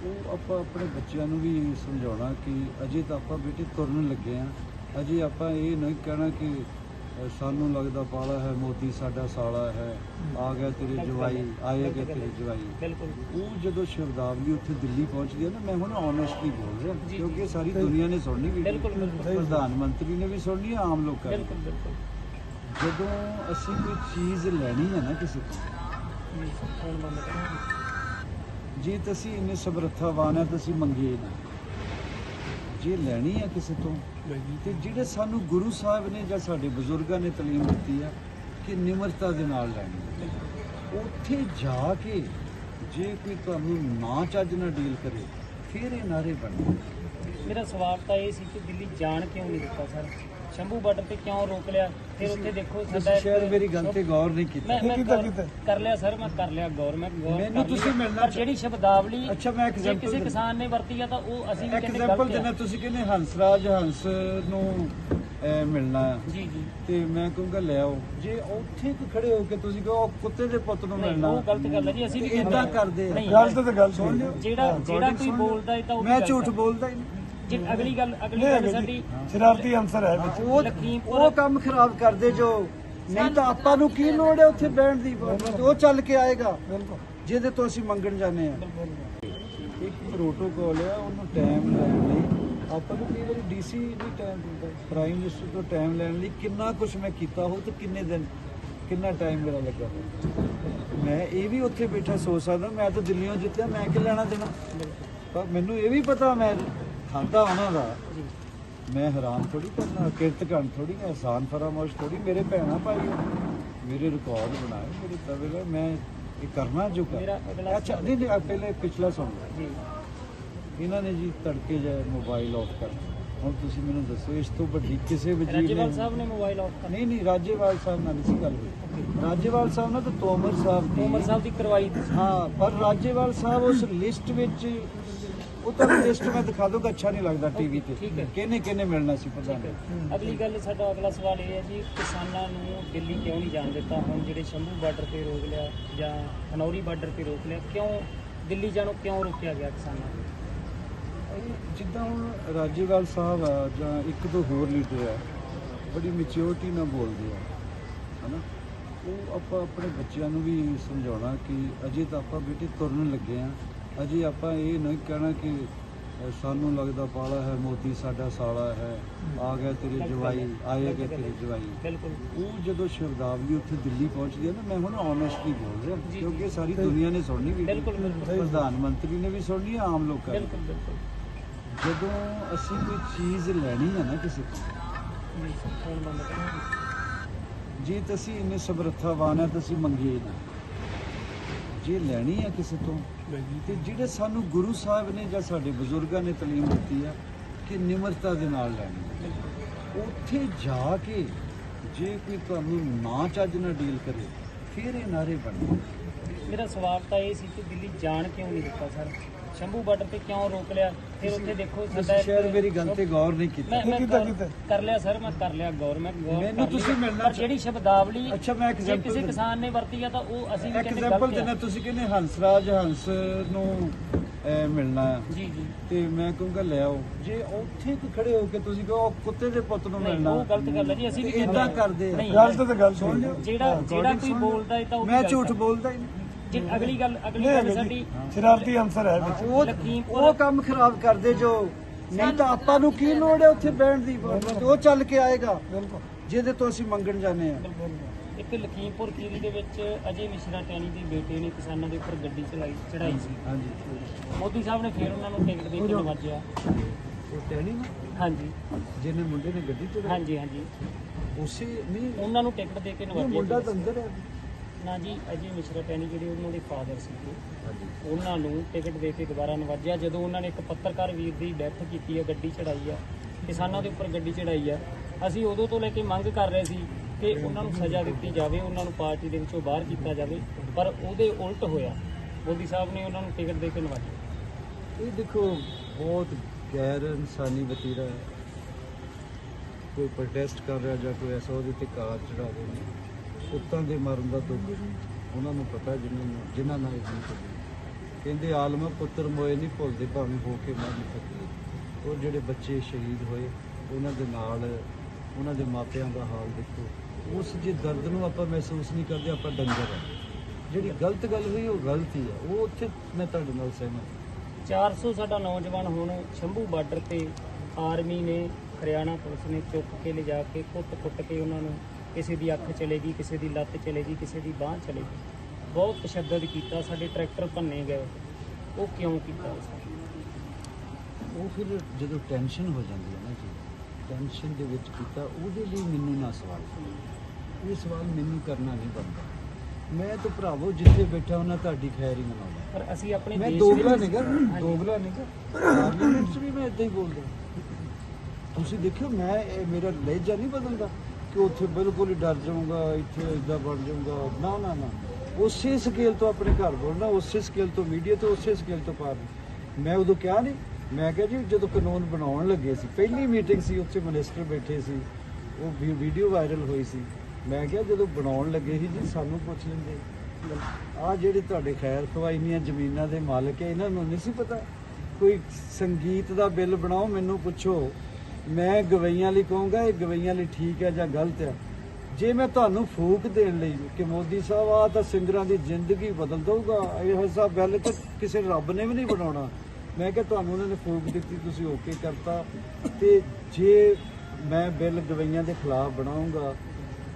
ਉਹ ਆਪਾਂ ਆਪਣੇ ਬੱਚਿਆਂ ਨੂੰ ਵੀ ਸਮਝਾਉਣਾ ਕਿ ਅਜੇ ਤਾਂ ਆਪਾਂ ਬੇਟੇ ਤੁਰਨ ਲੱਗੇ ਆ। ਅਜੇ ਆਪਾਂ ਇਹ ਨਹੀਂ ਕਹਿਣਾ ਕਿ ਅ, ਸਾਨੂੰ ਲੱਗਦਾ ਪਾਲਾ ਹੈ ਮੋਦੀ ਸਾਡਾ ਸਾਲਾ ਹੈ ਆ ਗਿਆ ਤੇਰੇ ਜਵਾਈ ਆਏਗਾ ਤੇਰੇ ਜਵਾਈ। ਬਿਲਕੁਲ। ਉਹ ਜਦੋਂ ਸ਼ਬਦਾਵਲੀ ਉੱਥੇ ਦਿੱਲੀ ਪਹੁੰਚਦੀ ਹੈ ਨਾ ਮੈਂ ਹੁਣ ਓਨੈਸਟਲੀ ਬੋਲ ਰਿਹਾ ਜੀ, ਕਿਉਂਕਿ। ਸਾਰੀ ਦੁਨੀਆ ਨੇ ਸੁਣਨੀ ਵੀ ਬਿਲਕੁਲ, ਬਿਲਕੁਲ। ਪ੍ਰਧਾਨ ਮੰਤਰੀ ਨੇ ਵੀ ਸੁਣਨੀ ਹੈ ਆਮ ਲੋਕਾਂ ਨੇ। ਬਿਲਕੁਲ ਬਿਲਕੁਲ। ਜਦੋਂ ਅਸੀਂ ਕੋਈ ਚੀਜ਼ ਲੈਣੀ ਹੈ ਨਾ ਕਿਸੇ ਤੋਂ ਜੀ ਫੋਨ ਬੰਦ ਕਰੋ ਜੇ ਤੁਸੀਂ ਇੰਨੇ ਸਮਰੱਥਾਵਾਨ ਹੈ ਤੁਸੀਂ ਮੰਗੀਏ ਨਾ। ਜੇ ਲੈਣੀ ਹੈ ਕਿਸੇ ਤੋਂ ਤੇ ਜਿਹੜੇ ਸਾਨੂੰ ਗੁਰੂ ਸਾਹਿਬ ਨੇ ਜਾਂ ਸਾਡੇ ਬਜ਼ੁਰਗਾਂ ਨੇ ਤਾਲੀਮ ਦਿੱਤੀ ਆ ਕਿ ਨਿਮਰਤਾ ਦੇ ਨਾਲ ਲੈਣੀ ਹੈ। ਉੱਥੇ ਜਾ ਕੇ ਜੇ ਕੋਈ ਤੁਹਾਨੂੰ ਨਾ ਚੱਜ ਨਾਲ ਡੀਲ ਕਰੇ ਫਿਰ ਇਹ ਨਾਰੇ ਬਣਦੇ ਮੇਰਾ ਸਵਾਲ ਤਾਂ ਇਹ ਸੀ ਕਿ ਦਿੱਲੀ ਜਾਣ ਕਿਉਂ ਨਹੀਂ ਦਿੱਤਾ ਸਰ? ਸ਼ੰਭੂ ਬਾਰਡਰ ਤੇ ਕਿਉਂ ਰੋਕ ਲਿਆ? ਫਿਰ ਉੱਥੇ ਦੇਖੋ ਤੁਸੀਂ ਇੱਕ- ਸ਼ਾਇਦ ਮੇਰੀ ਗੱਲ ਤੇ ਗੌਰ ਨਹੀਂ ਮੈਂ ਕੀਤੀ। ਮੈਂ ਗੌਰ ਕਰ ਲਿਆ ਸਰ ਮੈਂ ਕਰ ਲਿਆ ਗੌਰ ਮੈਂ ਗੌਰ ਮੈਨੂੰ ਕਰ ਲਈ। ਤੁਸੀਂ ਮਿਲਣਾ ਪਰ ਜਿਹੜੀ ਸ਼ਬਦਾਵਲੀ ਅੱਛਾ, ਮੈਂ ਜੇ example ਕਿਸੇ ਦਿੰਦਾ। ਕਿਸਾਨ ਨੇ ਵਰਤੀ ਆ ਤਾਂ ਉਹ ਅਸੀਂ ਵੀ ਕਹਿੰਦੇ ਐਗਜ਼ਾਮਪਲ ਗਲਤ ਦੇਣਾ ਆ ਤੁਸੀਂ ਕਹਿੰਦੇ ਹੰਸਰਾਜ ਹੰਸ ਨੂੰ ਅਹ, ਮਿਲਣਾ। ਆ ਜੀ ਜੀ। ਤੇ ਮੈਂ ਕਹੂੰਗਾ ਲੈ ਆਓ। ਜੇ ਉੱਥੇ ਕੋ ਖੜੇ ਹੋ ਕੇ ਤੁਸੀਂ ਕਹੋ ਉਹ ਕੁੱਤੇ ਦੇ ਪੁੱਤ ਨੂੰ ਨਹੀਂ ਮਿਲਣਾ। ਉਹ ਗਲਤ ਗੱਲ ਹੈ ਜੀ ਅਸੀਂ ਵੀ ਇਦਾਂ ਕਹਿੰਦੇ। ਕਰਦੇ ਆ। ਨਹੀਂ, ਗਲਤ ਤੇ ਗੱਲ ਸੁਣ ਲਿਓ। ਜਿਹੜਾ ਜਿਹੜਾ ਕੋਈ। ਬੋਲਦਾ ਹੈ ਤਾਂ ਉਹ ਵੀ ਮੈਂ ਗਲਤ ਝੂਠ ਹੈ। ਬੋਲਦਾ ਹੀ ਨਹੀਂ। ਜੇ ਅਗਲੀ ਗੱਲ ਅਗਲੀ ਗੱਲ ਸਾਡੀ ਸ਼ਰਾਰਤੀ ਅੰਸਰ ਹੈ ਹਾਂ, ਉਹ ਲਖੀਮਪੁਰ- ਉਹ ਕੰਮ ਖਰਾਬ ਕਰਦੇ ਜੋ। ਨਹੀਂ ਤਾਂ ਆਪਾਂ ਨੂੰ ਕੀ ਲੋੜ ਹੈ ਉੱਥੇ ਬਹਿਣ ਦੀ? ਉਹ ਚੱਲ ਕੇ ਆਏਗਾ। ਜਿਹਦੇ ਤੋਂ ਅਸੀਂ ਮੰਗਣ ਜਾਂਦੇ ਆ ਇੱਕ ਪ੍ਰੋਟੋਕਾਲ ਹੈ ਉਹਨੂੰ ਟਾਈਮ ਲੈਣ ਲਈ। ਆਪਾਂ ਨੂੰ ਕਈ ਵਾਰੀ ਡੀਸੀ ਵੀ ਟਾਈਮ ਦਿੰਦਾ। ਪ੍ਰਾਈਮ ਮਿਨਿਸਟਰ ਤੋਂ ਟਾਈਮ ਲੈਣ ਲਈ ਕਿੰਨਾ ਕੁਝ ਮੈਂ ਕੀਤਾ ਹੋ ਤੇ ਕਿੰਨੇ ਦਿਨ ਕਿੰਨਾ ਟਾਈਮ ਮੇਰਾ ਲੱਗਾ ਮੈਂ ਇਹ ਵੀ ਉੱਥੇ ਬੈਠਾ ਸੋਚ ਸਕਦਾ ਮੈਂ ਤਾਂ ਦਿੱਲੀੋਂ ਜਿੱਤਿਆ ਮੈਂ ਕਿ ਲੈਣਾ ਦੇਣਾ? ਪਰ ਮੈਨੂੰ ਇਹ ਵੀ ਪਤਾ ਮੈਂ ਖਾਂਦਾ ਉਹਨਾਂ ਦਾ। ਮੈਂ ਹੈਰਾਨ ਥੋੜੀ ਕਰਨਾ ਕਿਰਤ ਕਰਨ ਥੋੜੀ ਨਾ ਆਸਾਨ ਫਰਾਮੋਸ਼ ਥੋੜੀ ਮੇਰੇ ਭੈਣਾ ਭਾਈ। ਮੇਰੇ ਰਿਕਾਰਡ ਬਣਾਏ ਮੇਰੇ ਤਵੇ ਮੈਂ ਇਹ ਕਰਨਾ ਜੋ ਕਰ ਅੱਛਾ ਨਹੀਂ ਨਹੀਂ ਪਹਿਲੇ ਪਿਛਲਾ ਸੁਣ ਲਓ ਜੀ। ਇਹਨਾਂ ਨੇ ਜੀ ਤੜਕੇ ਜਾ ਮੋਬਾਈਲ ਆਫ ਕਰ। ਹੁਣ ਤੁਸੀਂ ਮੈਨੂੰ ਦੱਸੋ ਇਸ ਤੋਂ ਵੱਡੀ ਕਿਸੇ ਵਜ਼ੀਰ ਰਾਜੇਵਾਲ ਨੇ ਸਾਹਿਬ ਨੇ ਮੋਬਾਈਲ ਆਫ ਕਰ ਨਹੀਂ ਨਹੀਂ ਰਾਜੇਵਾਲ ਸਾਹਿਬ ਨਾਲ ਨਹੀਂ ਸੀ ਗੱਲ ਹੋਈ। ਰਾਜੇਵਾਲ ਸਾਹਿਬ ਨਾਲ ਤਾਂ ਤੋਮਰ ਸਾਹਿਬ ਦੀ ਉਮਰ ਸਾਹਿਬ ਦੀ ਕਰਵਾਈ ਹਾਂ ਪਰ ਰਾਜੇਵਾਲ ਸਾਹਿਬ ਉਸ ਲਿਸਟ ਵਿੱਚ ਉਹ ਤਾਂ ਲਿਸਟ ਮੈਂ ਦਿਖਾ ਦੂੰਗਾ ਅੱਛਾ ਨਹੀਂ ਲੱਗਦਾ ਟੀਵੀ ਤੇ। ਠੀਕ ਹੈ। ਕਿਹਨੇ ਕਿਹਨੇ ਮਿਲਣਾ ਸੀ ਪਤਾ ਨਹੀਂ ਅਗਲੀ ਗੱਲ ਸਾਡਾ ਅਗਲਾ ਸਵਾਲ ਇਹ ਹੈ ਜੀ ਕਿਸਾਨਾਂ ਨੂੰ ਦਿੱਲੀ ਕਿਉਂ ਨਹੀਂ ਜਾਣ ਦਿੱਤਾ? ਹੁਣ ਜਿਹੜੇ ਸ਼ੰਭੂ ਬਾਰਡਰ ਤੇ ਰੋਕ ਲਿਆ ਜਾਂ ਖਨੌਰੀ ਬਾਰਡਰ ਤੇ ਰੋਕ ਲਿਆ ਕਿਉਂ ਦਿੱਲੀ ਜਾਣੋਂ ਕਿਉਂ ਰੋਕਿਆ ਗਿਆ ਕਿਸਾਨਾਂ ਨੂੰ? ਜਿੱਦਾਂ ਹੁਣ ਰਾਜੇਵਾਲ ਸਾਹਿਬ ਆ ਜਾਂ ਇੱਕ ਦੋ ਹੋਰ ਲੀਡਰ ਆ ਬੜੀ ਮੈਚਿਓਰਟੀ ਨਾਲ ਬੋਲਦੇ ਆ ਹਨਾ? ਉਹ ਆਪਾਂ ਆਪਣੇ ਬੱਚਿਆਂ ਨੂੰ ਵੀ ਸਮਝਾਉਣਾ ਕਿ ਅਜੇ ਤਾਂ ਆਪਾਂ ਬੇਟੇ ਤੁਰਨ ਲੱਗੇ ਆ। ਅਜੇ ਆਪਾਂ ਇਹ ਨਹੀਂ ਕਹਿਣਾ ਕਿ ਸਾਨੂੰ ਲੱਗਦਾ ਪਾਲਾ ਹੈ ਮੋਦੀ ਸਾਡਾ ਸਾਲਾ ਹੈ ਆ ਗਿਆ ਤੇਰੇ ਜਵਾਈ ਆਏਗਾ ਤੇਰੇ ਜਵਾਈ। ਉਹ ਜਦੋਂ ਸ਼ਬਦਾਵਲੀ ਉੱਥੇ ਦਿੱਲੀ ਪਹੁੰਚਦੀ ਹੈ ਨਾ ਮੈਂ ਹੁਣ ਓਨੈਸਟਲੀ ਬੋਲ ਰਿਹਾ ਕਿਉਂਕਿ ਸਾਰੀ ਦੁਨੀਆ ਨੇ ਸੁਣਨੀ ਵੀ। ਪ੍ਰਧਾਨ ਮੰਤਰੀ ਨੇ ਵੀ ਸੁਣਨੀ ਆਮ ਲੋਕਾਂ ਨੇ। ਜਦੋਂ ਅਸੀਂ ਕੋਈ ਚੀਜ਼ ਲੈਣੀ ਹੈ ਨਾ ਕਿਸੇ ਤੋਂ ਜੇ ਤੁਸੀਂ ਇੰਨੇ ਸਮਰੱਥਾਵਾਨ ਹੈ ਤੁਸੀਂ ਮੰਗੀਏ ਨਾ। ਜੇ ਲੈਣੀ ਹੈ ਕਿਸੇ ਤੋਂ ਤੇ ਜਿਹੜੇ ਸਾਨੂੰ ਗੁਰੂ ਸਾਹਿਬ ਨੇ ਜਾਂ ਸਾਡੇ ਬਜ਼ੁਰਗਾਂ ਨੇ ਤਾਲੀਮ ਦਿੱਤੀ ਆ ਕਿ ਨਿਮਰਤਾ ਦੇ ਨਾਲ ਲੈਣੀ। ਉੱਥੇ ਜਾ ਕੇ ਜੇ ਕੋਈ ਤੁਹਾਨੂੰ ਨਾ ਚੱਜ ਨਾਲ ਡੀਲ ਕਰੇ ਫਿਰ ਇਹ ਨਾਰੇ ਬਣਦੇ ਮੇਰਾ ਸਵਾਲ ਤਾਂ ਇਹ ਸੀ ਕਿ ਦਿੱਲੀ ਜਾਣ ਕਿਉਂ ਨਹੀਂ ਦਿੱਤਾ ਸਰ? ਸ਼ੰਭੂ ਬਾਰਡਰ ਤੇ ਕਿਉਂ ਰੋਕ ਲਿਆ ਫਿਰ ਉੱਥੇ ਦੇਖੋ ਸਾਡਾ ਇੱਕ- ਮੇਰੀ ਗੱਲ ਤੇ ਗੌਰ ਨਹੀਂ ਕੀਤੀ ਕੀਤਾ, ਕੀਤਾ। ਕਰ ਲਿਆ ਸਰ ਮੈਂ ਕਰ ਲਿਆ ਗੌਰ ਮੈਂ ਗੌਰ ਮੈਨੂੰ। ਤੁਸੀਂ ਮਿਲਣਾ ਜਿਹੜੀ ਸ਼ਬਦਾਵਲੀ ਅੱਛਾ, ਮੈਂ example ਕਿਸੇ ਦਿੰਦਾ। ਕਿਸਾਨ ਨੇ ਵਰਤੀ ਆ ਤਾਂ ਉਹ ਅਸੀਂ ਵੀ ਕਹਿੰਦੇ ਐਗਜ਼ਾਮਪਲ ਗਲਤ ਆ ਤੁਸੀਂ ਕਹਿੰਦੇ ਹੰਸਰਾਜ ਹੰਸ ਨੂੰ ਮਿਲਣਾ ਜੀ ਜੀ ਤੇ ਮੈਂ ਕਹੂੰਗਾ ਲੈ ਆਓ ਜੇ ਉੱਥੇ ਕੋ ਖੜੇ ਹੋ ਕੇ ਤੁਸੀਂ ਕਹੋ ਕੁੱਤੇ ਦੇ ਪੁੱਤ ਨੂੰ ਮਿਲਣਾ ਉਹ ਗਲਤ ਗੱਲ ਹੈ ਜੀ ਅਸੀਂ ਵੀ ਹਾਂ। ਕਰਦੇ ਗਲਤ ਤੇ ਗੱਲ ਸੁਣ ਲਿਓ ਜਿਹੜਾ ਜਿਹੜਾ ਕੋਈ। ਬੋਲਦਾ ਹੈ ਤਾਂ ਉਹ ਮੈਂ ਗਲਤ ਝੂਠ। ਬੋਲਦਾ ਹੀ ਨਹੀਂ ਜੇ ਅਗਲੀ ਗੱਲ ਅਗਲੀ ਗੱਲ ਸਾਡੀ ਸ਼ਰਾਰਤੀ ਅੰਸਰ ਹੈ ਵਿੱਚ। ਉਹ ਕੰਮ ਖਰਾਬ ਕਰਦੇ ਜੋ। ਨਹੀਂ ਤਾਂ ਆਪਾਂ ਨੂੰ ਕੀ ਲੋੜ ਹੈ ਉੱਥੇ ਬਹਿਣ ਦੀ? ਉਹ ਚੱਲ ਕੇ ਆਏਗਾ। ਜਿਹਦੇ ਤੋਂ ਅਸੀਂ ਮੰਗਣ ਜਾਂਦੇ ਆ ਇੱਕ ਲਖੀਮਪੁਰ ਖੀਰੀ ਦੇ ਵਿੱਚ ਅਜੇ ਮਿਸ਼ਰਾ ਟੈਣੀ ਦੇ ਬੇਟੇ ਨੇ ਕਿਸਾਨਾਂ ਦੇ ਉੱਪਰ ਗੱਡੀ ਚਲਾਈ ਚੜਾਈ ਸੀ। ਹਾਂਜੀ। ਮੋਦੀ ਸਾਹਿਬ ਨੇ ਫੇਰ ਉਹਨਾਂ ਨੂੰ ਟਿਕਟ ਦੇ ਕੇ ਨਵਾਜਿਆ ਉਹ ਟਹਿਣੀ ਨਾ? ਹਾਂਜੀ। ਜਿਹਨੇ ਮੁੰਡੇ ਨੇ ਗੱਡੀ ਚੜਾਈ ਹਾਂਜੀ ਹਾਂਜੀ। ਉਸੇ ਨਹੀਂ। ਉਹਨਾਂ ਨੂੰ ਟਿਕਟ ਦੇ ਕੇ ਨਵਾਜਿਆ ਮੁੰਡਾ ਤਾਂ ਅੰਦਰ ਹੈ। ਨਾ ਜੀ ਅਜੇ ਮਿਸ਼ਰਾ ਟੈਣੀ ਜਿਹੜੇ ਉਹਨਾਂ ਦੇ ਫਾਦਰ ਸੀਗੇ ਉਹਨਾਂ ਨੂੰ ਟਿਕਟ ਦੇ ਕੇ ਦੁਬਾਰਾ ਨਵਾਜਿਆ। ਜਦੋਂ ਉਹਨਾਂ ਨੇ ਇੱਕ ਪੱਤਰਕਾਰ ਵੀਰ ਦੀ ਡੈਥ ਕੀਤੀ ਹੈ ਗੱਡੀ ਚੜਾਈ ਆ ਕਿਸਾਨਾਂ ਦੇ ਉੱਪਰ ਗੱਡੀ ਚੜਾਈ ਆ ਅਸੀਂ ਉਦੋਂ ਤੋਂ ਲੈ ਕੇ ਮੰਗ ਕਰ ਰਹੇ ਸੀ ਕਿ ਉਹਨਾਂ ਨੂੰ ਸਜ਼ਾ ਦਿੱਤੀ ਜਾਵੇ ਉਹਨਾਂ ਨੂੰ ਪਾਰਟੀ ਦੇ ਵਿੱਚੋਂ ਬਾਹਰ ਕੀਤਾ ਜਾਵੇ ਪਰ ਉਹਦੇ ਉਲਟ ਹੋਇਆ। ਮੋਦੀ ਸਾਹਿਬ ਨੇ ਉਹਨਾਂ ਨੂੰ ਟਿਕਟ ਦੇ ਕੇ ਨਵਾਜਿਆ। ਇਹ ਦੇਖੋ ਬਹੁਤ ਗੈਰ ਇਨਸਾਨੀ ਵਤੀਰਾ ਕੋਈ ਪ੍ਰੋਟੈਸਟ ਕਰ ਰਿਹਾ ਜਾਂ ਕੋਈ ਐਸਾ ਉਹਦੇ ਤੇ ਕਾਰ ਚੜਾ ਦੇ ਪੁੱਤਾਂ ਦੇ ਮਰਨ ਦਾ ਦੁੱਖ ਉਹਨਾਂ ਨੂੰ ਪਤਾ ਜਿਨ੍ਹਾਂ ਨੂੰ ਜਿਨ੍ਹਾਂ ਨਾਲ ਇਹ ਨਹੀਂ ਕਹਿੰਦੇ, ਆਲਮ ਪੁੱਤਰ ਮੋਏ ਨਹੀਂ ਭੁੱਲਦੇ, ਭਾਵੇਂ ਹੋ ਕੇ ਮਰ ਨਹੀਂ ਸਕਦੇ ਉਹ ਜਿਹੜੇ ਬੱਚੇ ਸ਼ਹੀਦ ਹੋਏ, ਉਹਨਾਂ ਦੇ ਨਾਲ, ਉਹਨਾਂ ਦੇ ਮਾਪਿਆਂ ਦਾ ਹਾਲ ਦੇਖੋ। ਉਸ ਜੇ ਦਰਦ ਨੂੰ ਆਪਾਂ ਮਹਿਸੂਸ ਨਹੀਂ ਕਰਦੇ, ਆਪਾਂ ਡੰਗਰ ਹਾਂ। ਜਿਹੜੀ ਗਲਤ ਗੱਲ ਹੋਈ, ਉਹ ਗਲਤ ਹੀ ਆ ਉਹ ਉੱਥੇ ਮੈਂ ਤੁਹਾਡੇ ਨਾਲ ਸਹਿਮਤ 400 ਸਾਡਾ ਨੌਜਵਾਨ ਹੁਣ ਸ਼ੰਭੂ ਬਾਰਡਰ ਤੇ ਆਰਮੀ ਨੇ, ਹਰਿਆਣਾ ਪੁਲਿਸ ਨੇ ਚੁੱਕ ਕੇ ਲਿਜਾ ਕੇ, ਕੁੱਟ-ਕੁੱਟ ਕੇ ਉਹਨਾਂ ਨੂੰ ਕਿਸੇ ਦੀ ਅੱਖ ਚਲੇਗੀ ਕਿਸੇ ਦੀ ਲੱਤ ਚਲੇਗੀ ਕਿਸੇ ਦੀ ਬਾਹ ਚਲੇਗੀ। ਬਹੁਤ ਤਸ਼ੱਦਦ ਕੀਤਾ ਸਾਡੇ ਟਰੈਕਟਰ ਭੰਨੇ ਗਏ। ਉਹ ਕਿਉਂ ਕੀਤਾ ਉਸ? ਉਹ ਫਿਰ ਜਦੋਂ ਟੈਨਸ਼ਨ ਹੋ ਜਾਂਦੀ ਹੈ ਨਾ ਜੀ ਟੈਨਸ਼ਨ ਦੇ ਵਿੱਚ ਕੀਤਾ ਉਹਦੇ ਲਈ ਮੈਨੂੰ ਨਾ ਸਵਾਲ। ਇਹ ਸਵਾਲ ਮੈਨੂੰ ਕਰਨਾ ਨਹੀਂ ਬਣਦਾ। ਮੈਂ ਤਾਂ ਭਰਾਵੋ ਜਿੱਥੇ ਬੈਠਾ ਉਹਨਾਂ ਤੁਹਾਡੀ ਖੈਰ ਹੀ ਮਨਾਉਂਦਾ ਪਰ ਅਸੀਂ ਆਪਣੇ ਮੈਂ ਦੇਸ਼ ਦੋਗਲਾ ਨਹੀਂਗਾ। ਦੋਗਲਾ ਨਹੀਂਗਾ ਪਾਰਲੀਮੈਂਟ 'ਚ ਵੀ ਮੈਂ ਇਦਾਂ ਹੀ ਬੋਲਦਾ। ਤੁਸੀਂ ਦੇਖਿਓ ਮੈਂ ਇਹ ਮੇਰਾ ਲਹਿਜਾ ਨਹੀਂ ਬਦਲਦਾ। ਕਿ ਉੱਥੇ ਬਿਲਕੁਲ ਹੀ ਡਰ ਜਾਊਂਗਾ, ਇੱਥੇ ਇਦਾਂ ਬਣ ਜਾਊਗਾ। ਨਾ ਨਾ ਨਾ। ਉਸੇ ਸਕੇਲ ਤੋਂ ਆਪਣੇ ਘਰ ਬੋਲਣਾ, ਉਸੇ ਸਕੇਲ ਤੋਂ ਮੀਡੀਆ ਤੋਂ, ਉਸੇ ਸਕੇਲ ਤੋਂ ਪਾਰ ਮੈਂ ਉਦੋਂ ਕਿਹਾ ਨਹੀਂ ਮੈਂ ਕਿਹਾ ਜੀ, ਜਦੋਂ ਕਾਨੂੰਨ ਬਣਾਉਣ ਲੱਗੇ ਸੀ, ਪਹਿਲੀ ਮੀਟਿੰਗ ਸੀ, ਉੱਥੇ ਮਿਨਿਸਟਰ ਬੈਠੇ ਸੀ। ਉਹ ਵੀ- ਵੀਡੀਓ ਵਾਇਰਲ ਹੋਈ ਸੀ। ਮੈਂ ਕਿਹਾ ਜਦੋਂ ਬਣਾਉਣ ਲੱਗੇ ਸੀ ਜੀ, ਸਾਨੂੰ ਪੁੱਛ ਲੈਂਦੇ। ਆ ਜਿਹੜੇ ਤੁਹਾਡੇ ਖੈਰ ਖਵਾਈਨੀਆਂ ਜ਼ਮੀਨਾਂ ਦੇ ਮਾਲਕ ਹੈ, ਇਹਨਾਂ ਨੂੰ ਨਹੀਂ ਸੀ ਪਤਾ। ਕੋਈ ਸੰਗੀਤ ਦਾ ਬਿੱਲ ਬਣਾਓ, ਮੈਨੂੰ ਪੁੱਛੋ। ਮੈਂ ਗਵਈਆਂ ਲਈ ਕਹੂੰਗਾ, ਇਹ ਗਵਈਆਂ ਲਈ ਠੀਕ ਹੈ ਜਾਂ ਗਲਤ ਹੈ। ਜੇ ਮੈਂ ਤੁਹਾਨੂੰ ਫੂਕ ਦੇਣ ਲਈ ਕਿ ਮੋਦੀ ਸਾਹਿਬ ਆ ਤਾਂ ਸਿੰਗਰਾਂ ਦੀ ਜ਼ਿੰਦਗੀ ਬਦਲ ਦਊਗਾ। ਇਹੋ ਸਭ ਬਿੱਲ ਤਾਂ ਕਿਸੇ ਰੱਬ ਨੇ ਵੀ ਨਹੀਂ ਬਣਾਉਣਾ। ਮੈਂ ਕਿਹਾ ਤੁਹਾਨੂੰ ਉਹਨਾਂ ਨੇ ਫੂਕ ਦਿੱਤੀ, ਤੁਸੀਂ ਓਕੇ ਕਰਤਾ। ਤੇ ਜੇ ਮੈਂ ਬਿੱਲ ਗਵਈਆਂ ਦੇ ਖਿਲਾਫ ਬਣਾਉਂਗਾ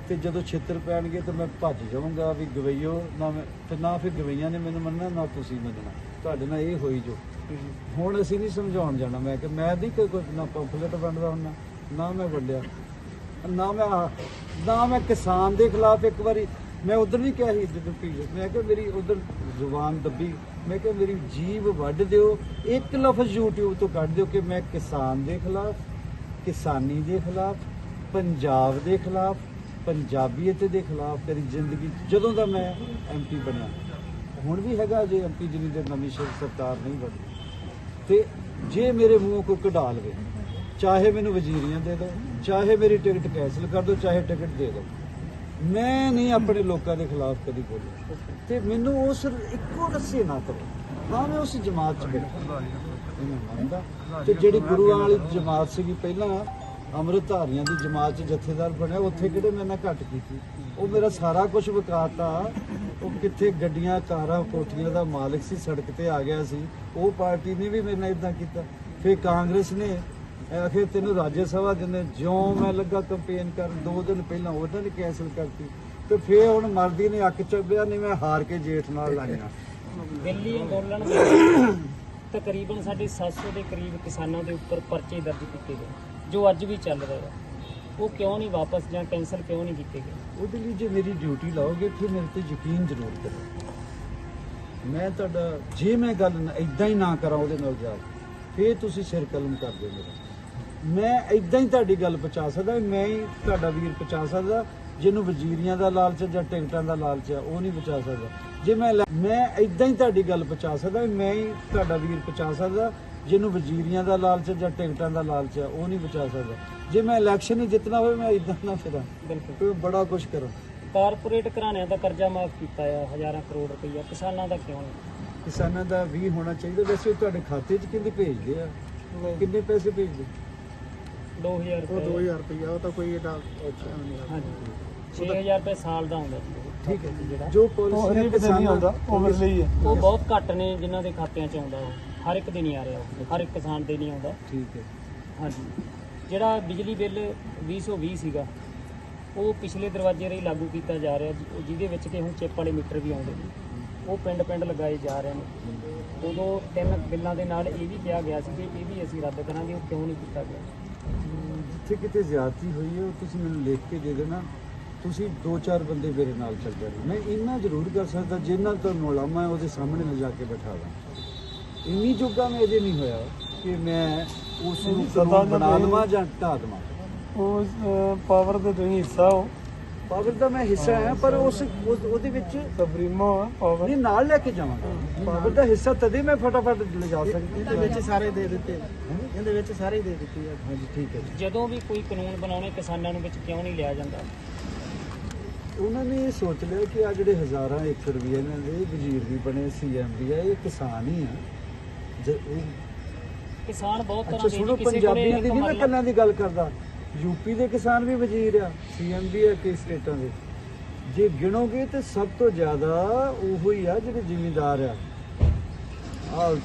ਤੇ ਜਦੋਂ ਛਿੱਤਰ ਪੈਣਗੇ ਤਾਂ ਮੈਂ ਭੱਜ ਜਾਊਂਗਾ ਵੀ ਗਵਈਓ, ਨਾ ਮੈਂ ਤੇ ਨਾ ਫਿਰ ਗਵਈਆਂ ਨੇ ਮੈਨੂੰ ਮੰਨਣਾ, ਨਾ ਤੁਸੀਂ ਮੰਨਣਾ। ਤੁਹਾਡੇ ਨਾਲ ਇਹ ਹੋਈ ਜੋ। ਹੁਣ ਅਸੀਂ ਨਹੀਂ ਸਮਝਾਉਣ ਜਾਣਾ। ਮੈਂ ਕਿ ਮੈਂ ਨਹੀਂ ਕੋਈ ਨਾ ਪੰਫਲੇਟ ਵੰਡਦਾ ਹੁੰਦਾ, ਨਾ ਮੈਂ ਵੰਡਿਆ। ਨਾ ਮੈਂ ਨਾ ਮੈਂ ਕਿਸਾਨ ਦੇ ਖਿਲਾਫ ਇੱਕ ਵਾਰੀ ਮੈਂ ਉਧਰ ਵੀ ਕਿਹਾ ਸੀ ਜਦੋਂ ਪੀ ਮੈਂ ਕਿਹਾ, ਮੇਰੀ ਉਧਰ ਜ਼ੁਬਾਨ ਦੱਬੀ। ਮੈਂ ਕਿਹਾ, ਮੇਰੀ ਜੀਭ ਵੱਢ ਦਿਓ। ਇੱਕ ਲਫ਼ਜ਼ YouTube ਤੋਂ ਕੱਢ ਦਿਓ ਕਿ ਮੈਂ ਕਿਸਾਨ ਦੇ ਖਿਲਾਫ, ਕਿਸਾਨੀ ਦੇ ਖਿਲਾਫ, ਪੰਜਾਬ ਦੇ ਖਿਲਾਫ, ਪੰਜਾਬੀਅਤ ਦੇ ਖਿਲਾਫ ਤੇਰੀ ਜ਼ਿੰਦਗੀ ਜਦੋਂ ਦਾ ਮੈਂ ਐਮਪੀ ਬਣਿਆ। ਹੁਣ ਵੀ ਹੈਗਾ ਜੇ ਐਮਪੀ ਜਿੰਨੀ ਦੇ ਨਵੀਂ ਸਰਕਾਰ ਨਹੀਂ ਬਣੀ ਤੇ ਜੇ ਮੇਰੇ ਮੂੰਹ ਕੋਈ ਕਢਾ ਲਵੇ ਚਾਹੇ ਮੈਨੂੰ ਵਜ਼ੀਰੀਆਂ ਦੇ ਦਿਓ, ਚਾਹੇ ਮੇਰੀ ਟਿਕਟ ਕੈਨਸਲ ਕਰ ਦਿਓ, ਚਾਹੇ ਟਿਕਟ ਦੇ ਦਿਓ, ਮੈਂ ਨਹੀਂ ਆਪਣੇ ਲੋਕਾਂ ਦੇ ਖਿਲਾਫ ਕਦੀ ਬੋਲਿਆ। ਤੇ ਮੈਨੂੰ ਉਹ ਉਸ ਇੱਕੋ ਰੱਸੇ ਨਾ ਕਰੋ ਹਾਂ ਮੈਂ ਉਸ ਜਮਾਤ 'ਚ ਬੈਠਾ। ਤੇ ਜਿਹੜੀ ਗੁਰੂਆਂ ਵਾਲੀ ਜਮਾਤ ਸੀਗੀ ਪਹਿਲਾਂ, ਅੰਮ੍ਰਿਤਧਾਰੀਆਂ ਦੀ ਜਮਾਤ 'ਚ ਜਥੇਦਾਰ ਬਣਿਆ, ਉੱਥੇ ਕਿਹੜੇ ਮੈਂ ਨਾ ਘੱਟ ਕੀਤੀ। ਉਹ ਮੇਰਾ ਸਾਰਾ ਕੁਝ ਵਿਕਾਤਾ। ਉਹ ਕਿੱਥੇ ਗੱਡੀਆਂ, ਕਾਰਾਂ, ਕੋਠੀਆਂ ਦਾ ਮਾਲਕ ਸੀ, ਸੜਕ ਤੇ ਆ ਗਿਆ ਸੀ। ਉਹ ਪਾਰਟੀ ਨੇ ਵੀ ਮੇਰੇ ਨਾਲ ਇਦਾਂ ਕੀਤਾ। ਫਿਰ ਕਾਂਗਰਸ ਨੇ ਆਖਿਰ ਤੈਨੂੰ ਰਾਜ ਸਭਾ ਦਿੰਦੇ, ਜਿਉਂ ਮੈਂ ਲੱਗਾ ਕੰਪੇਨ ਕਰਨ, ਦੋ ਦਿਨ ਪਹਿਲਾਂ ਉਹਨਾਂ ਨੇ ਕੈਂਸਲ ਕਰਤੀ। ਤੇ ਫਿਰ ਹੁਣ ਮਰਦੀ ਨੇ ਅੱਖ ਚੱਬਿਆ, ਨਹੀਂ ਮੈਂ ਹਾਰ ਕੇ ਜੇਠ ਨਾਲ ਲਾਈਆਂ ਦਿੱਲੀ ਅੰਦੋਲਨ ਤਕਰੀਬਨ ਸਾਡੇ 700 ਦੇ ਕਰੀਬ ਕਿਸਾਨਾਂ ਦੇ ਉੱਪਰ ਪਰਚੇ ਦਰਜ ਕੀਤੇ ਗਏ, ਜੋ ਅੱਜ ਵੀ ਚੱਲ ਰਿਹਾ ਉਹ ਕਿਉਂ ਨਹੀਂ ਵਾਪਸ ਜਾਂ ਕੈਨਸਲ ਕਿਉਂ ਨਹੀਂ ਕੀਤੇ ਗਏ? ਉਹਦੇ ਲਈ ਜੇ ਮੇਰੀ ਡਿਊਟੀ ਲਾਓਗੇ, ਫਿਰ ਮੇਰੇ ਤੇ ਯਕੀਨ ਜ਼ਰੂਰ ਕਰੋ। ਮੈਂ ਤੁਹਾਡਾ, ਜੇ ਮੈਂ ਗੱਲ ਇਦਾਂ ਹੀ ਨਾ ਕਰਾਂ ਉਹਦੇ ਨਾਲ ਜਾ ਫਿਰ ਤੁਸੀਂ ਸਿਰ ਕਲਮ ਕਰ ਦਿਓ ਮੇਰਾ। ਮੈਂ ਇਦਾਂ ਹੀ ਤੁਹਾਡੀ ਗੱਲ ਪਹੁੰਚਾ ਸਕਦਾ, ਮੈਂ ਹੀ ਤੁਹਾਡਾ ਵੀਰ ਪਹੁੰਚਾ ਸਕਦਾ, ਜਿਹਨੂੰ ਵਜ਼ੀਰੀਆਂ ਦਾ ਲਾਲਚ ਹੈ ਜਾਂ ਟਿਕਟਾਂ ਦਾ ਲਾਲਚ ਹੈ ਉਹ ਨਹੀਂ ਪਹੁੰਚਾ ਸਕਦਾ। ਜੇ ਮੈਂ ਲੈ- ਮੈਂ ਇਦਾਂ ਹੀ ਤੁਹਾਡੀ ਗੱਲ ਪਹੁੰਚਾ ਸਕਦਾ, ਮੈਂ ਹੀ ਤੁਹਾਡਾ ਵੀਰ ਪਹੁੰਚਾ ਸਕਦਾ ਜਿਹਨੂੰ ਵਜ਼ੀਰੀਆਂ ਦਾ ਲਾਲਚ ਹੈ ਜਾਂ ਟਿਕਟਾਂ ਦਾ ਲਾਲਚ ਹੈ ਉਹ ਨਹੀਂ ਪਹੁੰਚਾ ਸਕਦਾ। ਜੇ ਮੈਂ ਇਲੈਕਸ਼ਨ ਹੀ ਜਿੱਤਣਾ ਹੋਵੇ ਮੈਂ ਇਦਾਂ ਨਾ ਫਿਰਾਂ ਬਿਲਕੁਲ। ਕੋਈ ਬੜਾ ਕੁਝ ਕਰਾਂ। ਕਾਰਪੋਰੇਟ ਘਰਾਣਿਆਂ ਦਾ ਕਰਜ਼ਾ ਮਾਫ ਕੀਤਾ ਆ ਹਜ਼ਾਰਾਂ ਕਰੋੜ ਰੁਪਈਆ। ਕਿਸਾਨਾਂ ਦਾ ਕਿਉਂ ਨਹੀਂ? ਕਿਸਾਨਾਂ ਦਾ ਵੀ ਹੋਣਾ ਚਾਹੀਦਾ। ਵੈਸੇ ਉਹ ਤੁਹਾਡੇ ਖਾਤੇ 'ਚ ਕਿੰਨੇ ਭੇਜਦੇ ਆ? ਕਿੰਨੇ ਪੈਸੇ ਭੇਜਦੇ? 2000 ਉਹ ਰੁਪਏ। 2000 ਰੁਪਇਆ ਉਹ ਤਾਂ ਕੋਈ ਏਡਾ ਅੱਛਾ ਨਹੀਂ ਹਾਂਜੀ। 6000 ਰੁਪਏ ਸਾਲ ਦਾ ਆਉਂਦਾ ਜੀ। ਠੀਕ ਹੈ ਜਿਹੜਾ ਜੋ ਪਾਲਿਸੀ ਕਿਸਾਨਾਂ ਦਾ ਓਵਰਲੀ ਹੈ। ਉਹ ਬਹੁਤ ਘੱਟ ਨੇ ਜਿਨ੍ਹਾਂ ਦੇ ਖਾਤਿਆਂ 'ਚ ਆਉਂਦਾ ਉਹ। ਹਰ ਇੱਕ ਦੇ ਨਹੀਂ ਆ ਰਿਹਾ ਉਹ ਹਰ ਇੱਕ ਕਿਸਾਨ ਦੇ ਨਹੀਂ ਆਉਂਦਾ। ਠੀਕ ਹੈ। ਹਾਂਜੀ। ਜਿਹੜਾ ਬਿਜਲੀ ਬਿੱਲ 2020 ਸੀਗਾ ਉਹ ਪਿਛਲੇ ਦਰਵਾਜ਼ੇ ਰਾਹੀਂ ਲਾਗੂ ਕੀਤਾ ਜਾ ਰਿਹਾ ਜੀ- ਜਿਹਦੇ ਵਿੱਚ ਕਿ ਹੁਣ ਚਿੱਪ ਵਾਲੇ ਮੀਟਰ ਵੀ ਆਉਂਦੇ ਨੇ। ਉਹ ਪਿੰਡ ਪਿੰਡ ਲਗਾਏ ਜਾ ਰਹੇ ਨੇ। ਉਦੋਂ ਤਿੰਨ ਬਿੱਲਾਂ ਦੇ ਨਾਲ ਇਹ ਵੀ ਕਿਹਾ ਗਿਆ ਸੀ ਕਿ ਇਹ ਵੀ ਅਸੀਂ ਰੱਦ ਕਰਾਂਗੇ ਉਹ ਕਿਉਂ ਨਹੀਂ ਕੀਤਾ ਗਿਆ? ਜਿੱਥੇ ਕਿਤੇ ਜ਼ਿਆਦਤੀ ਹੋਈ ਹੈ ਉਹ ਤੁਸੀਂ ਮੈਨੂੰ ਲਿਖ ਕੇ ਦੇ ਦੇਣਾ। ਤੁਸੀਂ ਦੋ ਚਾਰ ਬੰਦੇ ਮੇਰੇ ਨਾਲ ਚੱਲ ਜਾਓ। ਮੈਂ ਇੰਨਾ ਜ਼ਰੂਰ ਕਰ ਸਕਦਾ ਜਿੰਨਾ ਤੋਂ ਮੁਲਾਮਾ ਹੈ ਉਹਦੇ ਸਾਹਮਣੇ ਲਿਜਾ ਕੇ ਬਿਠਾ ਦਾਂ। ਇੰਨੀ ਜੋਗਾ ਮੈਂ ਇਹਦੇ ਨਹੀਂ ਹੋਇਆ ਕਿ ਮੈਂ ਉਸ ਨੂੰ ਕਾਨੂੰਨ ਬਣਾ ਲਵਾਂ ਜਾਂ ਢਾ ਦੇਵਾਂ ਉਸ ਪਾਵਰ ਦੇ ਤੁਸੀਂ ਹਿੱਸਾ ਹੋ। ਪਾਵਰ ਦਾ ਮੈਂ ਹਿੱਸਾ ਹਾਂ ਪਰ ਉਸ ਉਹਦੇ ਵਿੱਚ ਸੁਪਰੀਮੋ ਆ ਪਾਵਰ ਨਹੀਂ ਨਾਲ ਲੈ ਕੇ ਜਾਵਾਂਗਾ। ਪਾਵਰ ਦਾ ਹਿੱਸਾ ਤਦੇ ਮੈਂ ਫਟਾਫਟ ਲਿਜਾ ਸਕਦਾ। ਇਹਦੇ ਵਿੱਚ ਸਾਰੇ ਦੇ ਦਿੱਤੇ। ਇਹਦੇ ਵਿੱਚ ਸਾਰੇ ਦੇ ਦਿੱਤੇ ਆ। ਹਾਂਜੀ ਠੀਕ ਹੈ ਜੀ। ਜਦੋਂ ਵੀ ਕੋਈ ਕਾਨੂੰਨ ਬਣਾਉਣੇ ਕਿਸਾਨਾਂ ਨੂੰ ਵਿੱਚ ਕਿਉਂ ਨਹੀਂ ਲਿਆ ਜਾਂਦਾ? ਉਹਨਾਂ ਨੇ ਇਹ ਸੋਚ ਲਿਆ ਕਿ ਆ ਜਿਹੜੇ ਹਜ਼ਾਰਾਂ ਏਕੜ ਵੀ ਇਹਨਾਂ ਦੇ ਵਜ਼ੀਰ ਵੀ ਬਣੇ ਸੀਐਮ ਵੀ ਆ ਇਹ ਕਿਸਾਨ ਹੀ ਆ। ਜ- ਕਿਸਾਨ ਬਹੁਤ ਅੱਛਾ ਤਰ੍ਹਾਂ ਦੇ ਸੁਣੋ ਜੀ, ਕਿਸੇ ਕੋਲੇ ਪੰਜਾਬੀਆਂ ਦੀ ਨਹੀਂ ਮੈਂ ਕੱਲਾਂ ਦੀ ਗੱਲ ਕਰਦਾ। ਯੂਪੀ ਦੇ ਕਿਸਾਨ ਵੀ ਵਜ਼ੀਰ ਆ ਸੀਐਮ ਵੀ ਆ ਕਈ ਸਟੇਟਾਂ ਦੇ। ਜੇ ਗਿਣੋਗੇ ਤੇ ਸਭ ਤੋਂ ਜ਼ਿਆਦਾ ਉਹੋ ਹੀ ਆ ਜਿਹੜੇ ਜ਼ਿਮੀਂਦਾਰ ਆ। ਆ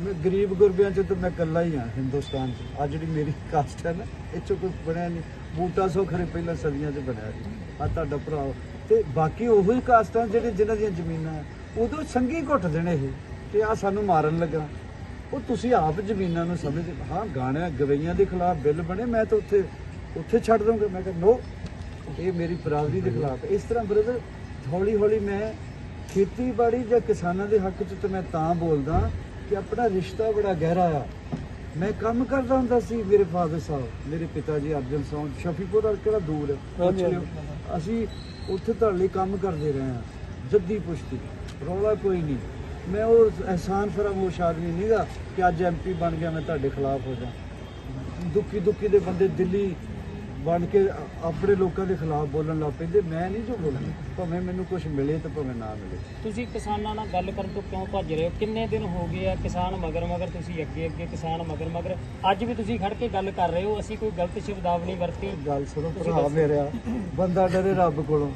ਮੈਂ ਗਰੀਬ ਗੁਰਬਿਆਂ ਚ ਤਾਂ ਮੈਂ ਇਕੱਲਾ ਹੀ ਆ ਹਿੰਦੁਸਤਾਨ ਚ। ਆ ਜਿਹੜੀ ਮੇਰੀ ਕਾਸਟ ਹੈ ਨਾ ਇਹ ਚੋਂ ਕੋਈ ਬਣਿਆ ਨਹੀਂ। ਬੂਟਾ ਸੋ ਖਰੇ ਪਹਿਲਾਂ ਸਦੀਆਂ ਚ ਬਣਿਆ ਜੀ ਆ ਤੁਹਾਡਾ ਭਰਾ। ਤੇ ਬਾਕੀ ਉਹੋ ਹੀ ਕਾਸਟਾਂ ਜਿਹੜੇ ਜਿਨ੍ਹਾਂ ਦੀਆਂ ਜ਼ਮੀਨਾਂ ਆ, ਉਦੋਂ ਸੰਗੀ ਘੁੱਟ ਦੇਣੇ ਇਹ ਕਿ ਆ ਸਾਨੂੰ ਮਾਰਨ ਲੱਗਾ। ਉਹ ਤੁਸੀਂ ਆਪ ਜ਼ਮੀਨਾਂ ਨੂੰ ਸਮਝ ਹਾਂ। ਗਾਣਿਆਂ ਗਵਈਆਂ ਦੇ ਖਿਲਾਫ ਬਿੱਲ ਬਣੇ ਮੈਂ ਤਾਂ ਉੱਥੇ ਉੱਥੇ ਛੱਡ ਦਊਂਗਾ। ਮੈਂ ਕਿਹਾ ਨੋ ਇਹ ਮੇਰੀ ਬਰਾਦਰੀ ਦੇ ਖਿਲਾਫ। ਇਸ ਤਰ੍ਹਾਂ ਬ੍ਰਦਰ ਹੌਲੀ ਹੌਲੀ ਮੈਂ ਖੇਤੀਬਾੜੀ ਜਾਂ ਕਿਸਾਨਾਂ ਦੇ ਹੱਕ 'ਚ ਤਾਂ ਮੈਂ ਤਾਂ ਬੋਲਦਾ ਕਿ ਆਪਣਾ ਰਿਸ਼ਤਾ ਬੜਾ ਗਹਿਰਾ ਆ। ਮੈਂ ਕੰਮ ਕਰਦਾ ਹੁੰਦਾ ਸੀ ਮੇਰੇ ਫਾਦਰ ਸਾਹਿਬ ਮੇਰੇ ਪਿਤਾ ਜੀ ਅਰਜਨ ਸਿੰਘ ਸ਼ਫੀਪੁਰ ਔਰ ਕਿਹੜਾ ਦੂਰ ਹੈ? ਪੁੱਛ ਲਿਓ। ਅਸੀਂ ਉੱਥੇ ਤੁਹਾਡੇ ਲਈ ਕੰਮ ਕਰਦੇ ਰਹੇ ਹਾਂ। ਜੱਦੀ ਪੁਸ਼ਤੀ ਰੌਲਾ ਕੋਈ ਨਹੀਂ। ਮੈਂ ਉਹ ਅਹਿਸਾਨ ਫਰਾਮੋਸ਼ ਆਦਮੀ ਨਹੀਂਗਾ ਕਿ ਅੱਜ ਐਮਪੀ ਬਣ ਗਿਆ ਮੈਂ ਤੁਹਾਡੇ ਖਿਲਾਫ ਹੋ ਜਾ। ਦੁੱਖੀ ਦੁੱਖੀ ਦੇ ਬੰਦੇ ਦਿੱਲੀ ਬਣ ਕੇ ਆਪਣੇ ਲੋਕਾਂ ਦੇ ਖਿਲਾਫ ਬੋਲਣ ਲੱਗ ਪੈਂਦੇ। ਮੈਂ ਨਹੀਂ ਜੋ ਬੋਲਣਾ। ਭਾਵੇਂ ਮੈਨੂੰ ਕੁਝ ਮਿਲੇ ਤੇ ਭਾਵੇਂ ਨਾ ਮਿਲੇ। ਤੁਸੀਂ ਕਿਸਾਨਾਂ ਨਾਲ ਗੱਲ ਕਰਨ ਤੋਂ ਕਿਉਂ ਭੱਜ ਰਹੇ ਹੋ? ਕਿੰਨੇ ਦਿਨ ਹੋ ਗਏ ਆ ਕਿਸਾਨ ਮਗਰ ਮਗਰ ਤੁਸੀਂ ਅੱਗੇ ਅੱਗੇ ਕਿਸਾਨ ਮਗਰ ਮਗਰ ਅੱਜ ਵੀ ਤੁਸੀਂ ਖੜ ਕੇ ਗੱਲ ਕਰ ਰਹੇ ਹੋ। ਅਸੀਂ ਕੋਈ ਗਲਤ ਸ਼ਬਦਾਵਲੀ ਵਰਤੀ। ਗੱਲ ਸੁਣੋ ਭਰਾ ਮੇਰਿਆ ਬੰਦਾ ਡਰੇ ਰੱਬ ਕੋਲੋਂ।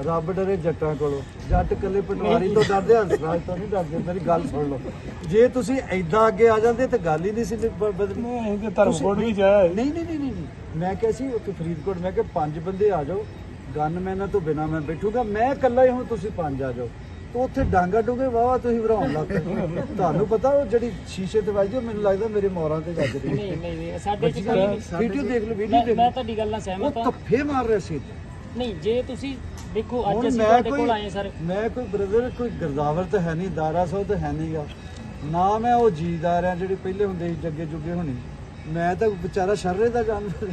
ਰੱਬ ਡਰੇ ਜੱਟਾਂ ਕੋਲੋਂ। ਜੱਟ ਕੱਲੇ ਪਟਵਾਰੀ ਤੋਂ ਡਰਦੇ ਹੰਸਰਾਜ ਤੋਂ ਨਹੀਂ ਡਰਦੇ। ਮੇਰੀ ਗੱਲ ਸੁਣ ਲਓ। ਜੇ ਤੁਸੀਂ ਐਦਾਂ ਅੱਗੇ ਆ ਜਾਂਦੇ ਤੇ ਗੱਲ ਹੀ ਨਹੀਂ ਸੀ ਬਦਲਣੀ ਨਹੀਂ ਤੇ ਧਰਮ ਤੁਸੀਂ- ਕੋਡ ਵੀ ਜਾਇਆ। ਨਹੀਂ ਨਹੀਂ ਨਹੀਂ ਨਹੀਂ। ਮੈਂ ਕਿਹਾ ਸੀ ਉੱਥੇ ਫਰੀਦਕੋਟ ਮੈਂ ਕਿਹਾ ਪੰਜ ਬੰਦੇ ਆ ਜਾਓ। ਗਨਮੈਨਾਂ ਤੋਂ ਬਿਨਾ ਮੈਂ ਬੈਠੂਗਾ। ਮੈਂ ਇਕੱਲਾ ਹੀ ਹੁਣ ਤੁਸੀਂ ਪੰਜ ਆ ਜਾਓ। ਤੇ ਉੱਥੇ ਡਾਂਗਾ ਡੂਗੇ ਵਾਵਾ ਤੁਸੀਂ ਭਰਾਉਣ ਲੱਗ ਪਏ। ਤੁਹਾਨੂੰ ਪਤਾ ਉਹ ਜਿਹੜੀ ਸ਼ੀਸ਼ੇ ਤੇ ਵੱਜਦੀ ਉਹ ਮੈਨੂੰ ਲੱਗਦਾ ਮੇਰੇ ਮੋਰਾਂ ਤੇ ਵੱਜਦੀ। ਨਹੀਂ ਨਹੀਂ ਨਹੀਂ ਸਾਡੇ ਚ ਕੋਈ ਨਹੀਂ। ਵੀਡੀਓ ਦੇਖ ਲਓ ਵੀਡੀਓ ਮੈਂ ਦੇਖ ਮੈਂ ਲਓ ਤੁਹਾਡੀ ਗੱਲ ਨਾਲ ਉਹ ਸਹਿਮਤ ਹਾਂ। ਧੱਫੇ ਮਾਰ ਰਿਹਾ ਸੀ। ਨਹੀਂ ਜੇ ਤੁਸੀਂ ਦੇਖੋ ਅੱਜ ਅਸੀਂ ਤੁਹਾਡੇ ਕੋਲ ਆਏ ਸਰ। ਮੈਂ ਕੋਈ ਬ੍ਰਦਰ ਕੋਈ ਗਰਦਾਵਰ ਤਾਂ ਹੈ ਨਹੀਂ ਦਾਰਾ ਸਾਹਿਬ ਤਾਂ ਹੈ ਨਹੀਂਗਾ ਨਾ ਮੈਂ ਉਹ ਜੀਦਾਰ ਆ ਜਿਹੜੇ ਪਹਿਲੇ ਹੁੰਦੇ ਸੀ ਜੱਗੇ ਜੁਗੇ ਹੋਣੀ। ਮੈਂ ਤਾਂ ਵਿਚਾਰਾ ਸ਼ਰਰੇ ਦਾ ਜਾਨਵਰ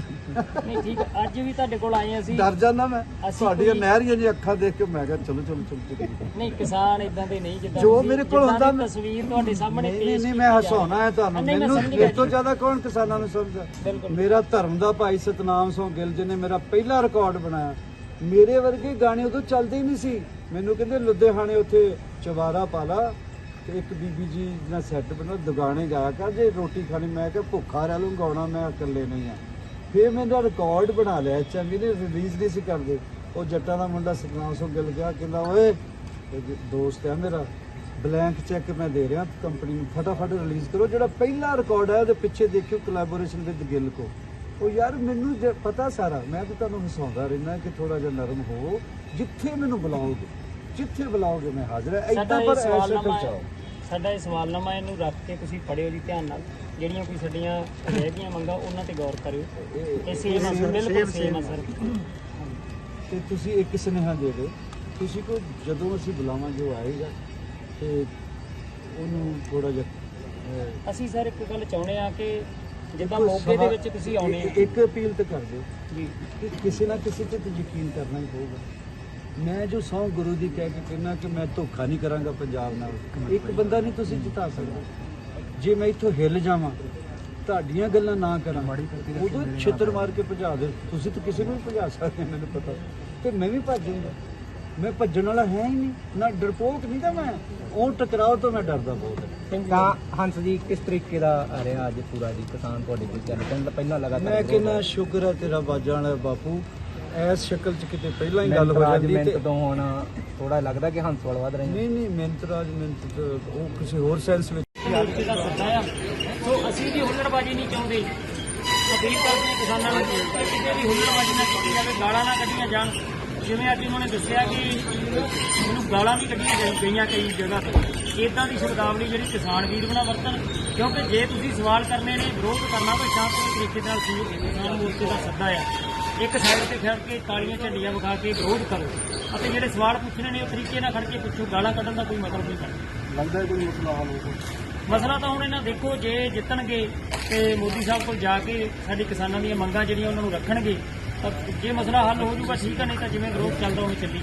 ਨਹੀਂ ਠੀਕ ਹੈ, ਅੱਜ ਵੀ ਤੁਹਾਡੇ ਕੋਲ ਆਏ ਅਸੀਂ। ਡਰ ਜਾਂਦਾ ਮੈਂ। ਅਸੀਂ ਤੁਹਾਡੀਆਂ ਕੋਈ- ਨਹਿਰੀਆਂ ਜੀ ਅੱਖਾਂ ਦੇਖ ਕੇ ਮੈਂ ਕਿਹਾ ਚਲੋ ਚਲੋ ਚਲੋ ਚਲੋ। ਨਹੀਂ ਕਿਸਾਨ ਇਦਾਂ ਦੇ ਨਹੀਂ ਜਿੱਦਾਂ ਜੋ ਮੇਰੇ ਕੋਲ ਹੁੰਦਾ ਮੈਂ- ਤਸਵੀਰ ਤੁਹਾਡੇ ਸਾਹਮਣੇ ਨਹੀਂ ਪੇਸ਼ ਨਹੀਂ ਕੀਤੀ ਮੈਂ ਜਾ ਹਸਾਉਣਾ ਹੈ ਰਹੀ ਤੁਹਾਨੂੰ। ਨਹੀਂ, ਮੈਂ ਮੈਨੂੰ ਸਮਝ ਗਿਆ ਇਸ ਤੋਂ ਜੀ। ਜ਼ਿਆਦਾ ਕੌਣ ਕਿਸਾਨਾਂ ਨੂੰ ਸਮਝਦਾ? ਬਿਲਕੁਲ। ਮੇਰਾ ਧਰਮ ਦਾ ਭਾਈ ਸਤਨਾਮ ਸਿੰਘ ਗਿੱਲ ਜੀ ਨੇ ਮੇਰਾ ਪਹਿਲਾ ਰਿਕਾਰਡ ਬਣਾਇਆ। ਮੇਰੇ ਵਰਗੇ ਗਾਣੇ ਉਦੋਂ ਚੱਲਦੇ ਹੀ ਨਹੀਂ ਸੀ। ਮੈਨੂੰ ਕਹਿੰਦੇ, ਲੁਧਿਆਣੇ ਉੱਥੇ ਚਵਾਰਾ ਪਾਲਾ ਤੇ ਇੱਕ ਬੀਬੀ ਜੀ ਨਾਲ ਸੈੱਟ ਬਣਾ ਦੁਗਾਣੇ ਗਾਇਆ ਕਰ, ਜੇ ਰੋਟੀ ਖਾਣੀ, ਮੈਂ ਕਿਹਾ ਭੁੱਖਾ ਰਹਿ ਲੂੰ, ਗਾਉਣਾ ਮੈਂ ਇਕੱਲੇ ਨਹੀਂ ਆ। ਫੇਰ ਮੇਰਾ ਰਿਕਾਰਡ ਬਣਾ ਲਿਆ, ਚੰਗੀ ਨੇ ਰਿਲੀਜ਼ ਨਹੀਂ ਸੀ ਕਰਦੇ। ਉਹ ਜੱਟਾਂ ਦਾ ਮੁੰਡਾ ਸਤਨਾਮ ਸਿੰਘ ਗਿੱਲ ਗਿਆ, ਕਹਿੰਦਾ, ਓਏ, ਇਹ ਦੋਸਤ ਹੈ ਮੇਰਾ ਬਲੈਂਕ ਚੈੱਕ ਮੈਂ ਦੇ ਰਿਹਾ ਕੰਪਨੀ ਨੂੰ ਫਟਾਫਟ ਰਿਲੀਜ਼ ਕਰੋ, ਜਿਹੜਾ ਪਹਿਲਾ ਰਿਕਾਰਡ ਹੈ ਉਹਦੇ ਪਿੱਛੇ ਦੇਖਿਓ ਕੋਲੈਬੋਰੇਸ਼ਨ ਵਿਦ ਗਿੱਲ ਕੋ। ਉਹ ਯਾਰ ਮੈਨੂੰ ਜੇ ਪਤਾ ਸਾਰਾ ਮੈਂ ਤਾਂ ਤੁਹਾਨੂੰ ਹਸਾਉਂਦਾ ਰਹਿਣਾ ਕਿ ਥੋੜਾ ਜਿਹਾ ਨਰਮ ਹੋ ਜਿੱਥੇ ਮੈਨੂੰ ਬੁਲਾਓਗੇ ਜਿੱਥੇ ਬੁਲਾਓਗੇ ਮੈਂ ਹਾਜ਼ਰ ਹਾਂ। ਸਾਡਾ ਐਦਾਂ ਇਹ ਪਰ ਐਸੇ ਖਰਚਾਓ ਹੈ ਸਾਡਾ ਇਹ ਸਵਾਲਨਾਮਾ ਇਹਨੂੰ ਰੱਖ ਕੇ ਤੁਸੀਂ ਪੜਿਓ ਜੀ ਧਿਆਨ ਨਾਲ। ਜਿਹੜੀਆਂ ਕੋਈ ਸਾਡੀਆਂ ਰਹਿ ਗਈਆਂ ਮੰਗਾਂ ਉਹਨਾਂ ਤੇ ਗੌਰ ਕਰਿਓ। ਇਹ ਸੇਮ ਆ ਸਰ ਬਿਲਕੁਲ ਸੇਮ ਆ ਸਰ। ਤੇ ਤੁਸੀਂ ਇੱਕ ਸੁਨੇਹਾ ਦੇ ਦਿਓ। ਤੁਸੀਂ ਕੋ ਜਦੋਂ ਅਸੀਂ ਬੁਲਾਵਾਂਗੇ ਉਹ ਆਏਗਾ ਤੇ ਉਹਨੂੰ ਥੋੜਾ ਜਿਹਾ ਅਹ, ਅਸੀਂ ਸਰ ਇੱਕ ਗੱਲ ਚਾਹੁੰਦੇ ਆ ਕਿ ਜਿੱਦਾਂ ਮੋਗੇ ਦੇ ਵਿੱਚ ਤੁਸੀਂ ਆਉਣੇ ਇੱਕ- ਆ ਇੱਕ ਅਪੀਲ ਤਾਂ ਕਰ ਦਿਓ ਜੀ। ਕਿ ਕਿਸੇ ਨਾ ਕਿਸੇ ਤੇ ਤਾਂ ਯਕੀਨ ਕਰਨਾ ਹੀ ਪਊਗਾ। ਮੈਂ ਜੋ ਸੌ ਗੁਰੂ ਦੀ ਕਹਿ ਕੇ ਕਹਿੰਦਾ ਕਿ ਮੈਂ ਧੋਖਾ ਨਹੀਂ ਕਰਾਂਗਾ ਪੰਜਾਬ ਨਾਲ ਇੱਕ ਬੰਦਾ ਨਹੀਂ ਤੁਸੀਂ ਜਿਤਾ ਸਕਦਾ। ਜੇ ਮੈਂ ਇੱਥੋਂ ਹਿੱਲ ਜਾਵਾਂ ਤੁਹਾਡੀਆਂ ਗੱਲਾਂ ਨਾ ਕਰਾਂ ਉਦੋਂ ਛਿੱਤਰ ਮਾਰ ਕੇ ਭਜਾ ਦੇ ਤੁਸੀਂ ਤਾਂ ਕਿਸੇ ਨੂੰ ਵੀ ਭਜਾ ਸਕਦੇ ਮੈਨੂੰ ਪਤਾ। ਤੇ ਮੈਂ ਵੀ ਭੱਜੂਗਾ ਮੈਂ ਭੱਜਣ ਵਾਲਾ ਹੈ ਹੀ ਨਹੀਂ ਨਾ ਡਰਪੋਕ ਨਹੀਂ ਤਾਂ ਮੈਂ। ਉਹ ਟਕਰਾਓ ਤੋਂ ਮੈਂ ਡਰਦਾ ਬਹੁਤ। ਹੈ ਤਾਂ ਹੰਸ ਜੀ ਕਿਸ ਤਰੀਕੇ ਦਾ ਆ ਰਿਹਾ ਅੱਜ ਪੂਰਾ ਜੀ ਕਿਸਾਨ ਤੁਹਾਡੇ ਕੋਲ ਚੱਲ ਪੈਣ ਦਾ ਪਹਿਲਾਂ ਲਗਾਤਾਰ ਮੈਂ ਕਹਿੰਦਾ ਸ਼ੁਕਰ ਹੈ ਤੇਰਾ ਬਾਜਾਂ ਵਾਲਾ ਬਾਪੂ। ਐਸ ਸ਼ਕਲ ਚ ਕਿਤੇ ਪਹਿਲਾਂ ਹੀ ਗੱਲ ਹੋ ਜਾਂਦੀ ਤੇ ਤੋਂ ਹੁਣ ਥੋੜਾ ਲੱਗਦਾ ਕਿ ਹੰਸਵਾਲ ਵੱਧ ਰਹੇ ਨਹੀਂ ਨਹੀਂ ਮਿੰਟ ਰਾਜ ਮਿੰਟ ਤਾਂ ਉਹ ਕਿਸੇ ਹੋਰ ਸੈਂਸ ਵਿੱਚ। ਮੋਰਚੇ ਦਾ ਸੱਦਾ ਆ। ਸੋ ਅਸੀਂ ਵੀ ਹੁੱਲੜਬਾਜੀ ਨਹੀਂ ਚਾਹੁੰਦੇ। ਅਪੀਲ ਕਰਦੇ ਹਾਂ ਕਿਸਾਨਾਂ ਨੂੰ ਕਿ ਕਿਤੇ ਵੀ ਹੁੱਲੜਬਾਜੀ ਨਾ ਕੀਤੀ ਜਾਵੇ ਗਾਲਾਂ ਨਾ ਕੱਢੀਆਂ ਜਾਣ। ਜਿਵੇਂ ਅੱਜ ਉਹਨਾਂ ਨੇ ਦੱਸਿਆ ਕਿ ਮੈਨੂੰ ਗਾਲਾਂ ਵੀ ਕੱਢੀਆਂ ਗਈ- ਗਈਆਂ ਕਈ ਜਗ੍ਹਾ ਤੇ। ਇਦਾਂ ਦੀ ਸ਼ਬਦਾਵਲੀ ਜਿਹੜੀ ਕਿਸਾਨ ਵੀਰ ਬਣਾ ਵਰਤਣ ਕਿਉਂਕਿ ਜੇ ਤੁਸੀਂ ਸਵਾਲ ਕਰਨੇ ਨੇ ਵਿਰੋਧ ਕਰਨਾ ਤਾਂ ਸ਼ਾਂਤਮਈ ਤਰੀਕੇ ਨਾਲ ਸੀ ਕਿਸਾਨ ਮੋਰਚੇ ਦਾ ਸੱਦਾ ਆ। ਇੱਕ ਸਾਈਡ ਤੇ ਖੜ ਕੇ ਕਾਲੀਆਂ ਝੰਡੀਆਂ ਵਿਖਾ ਕੇ ਵਿਰੋਧ ਕਰੋ। ਅਤੇ ਜਿਹੜੇ ਸਵਾਲ ਪੁੱਛਣੇ ਨੇ ਉਹ ਤਰੀਕੇ ਨਾਲ ਖੜ ਕੇ ਪੁੱਛੋ ਗਾਲਾਂ ਕੱਢਣ ਦਾ ਕੋਈ ਮਤਲਬ ਨਹੀਂ ਕਰਦਾ ਲੱਗਦਾ ਕੋਈ ਮਸਲਾ ਹੱਲ ਹੋ ਮਸਲਾ ਤਾਂ ਹੁਣ ਇਹਨਾਂ ਦੇਖੋ ਜੇ ਜਿੱਤਣਗੇ ਤੇ ਮੋਦੀ ਸਾਹਿਬ ਕੋਲ ਜਾ ਕੇ ਸਾਡੇ ਕਿਸਾਨਾਂ ਦੀਆਂ ਮੰਗਾਂ ਜਿਹੜੀਆਂ ਉਹਨਾਂ ਨੂੰ ਰੱਖਣਗੇ ਤਾਂ ਜੇ ਮਸਲਾ ਹੱਲ ਹੋ ਜੂਗਾ ਠੀਕ ਹੈ ਨਹੀਂ ਤਾਂ ਜਿਵੇਂ ਵਿਰੋਧ ਚੱਲਦਾ, ਉਵੇਂ ਚੱਲੀ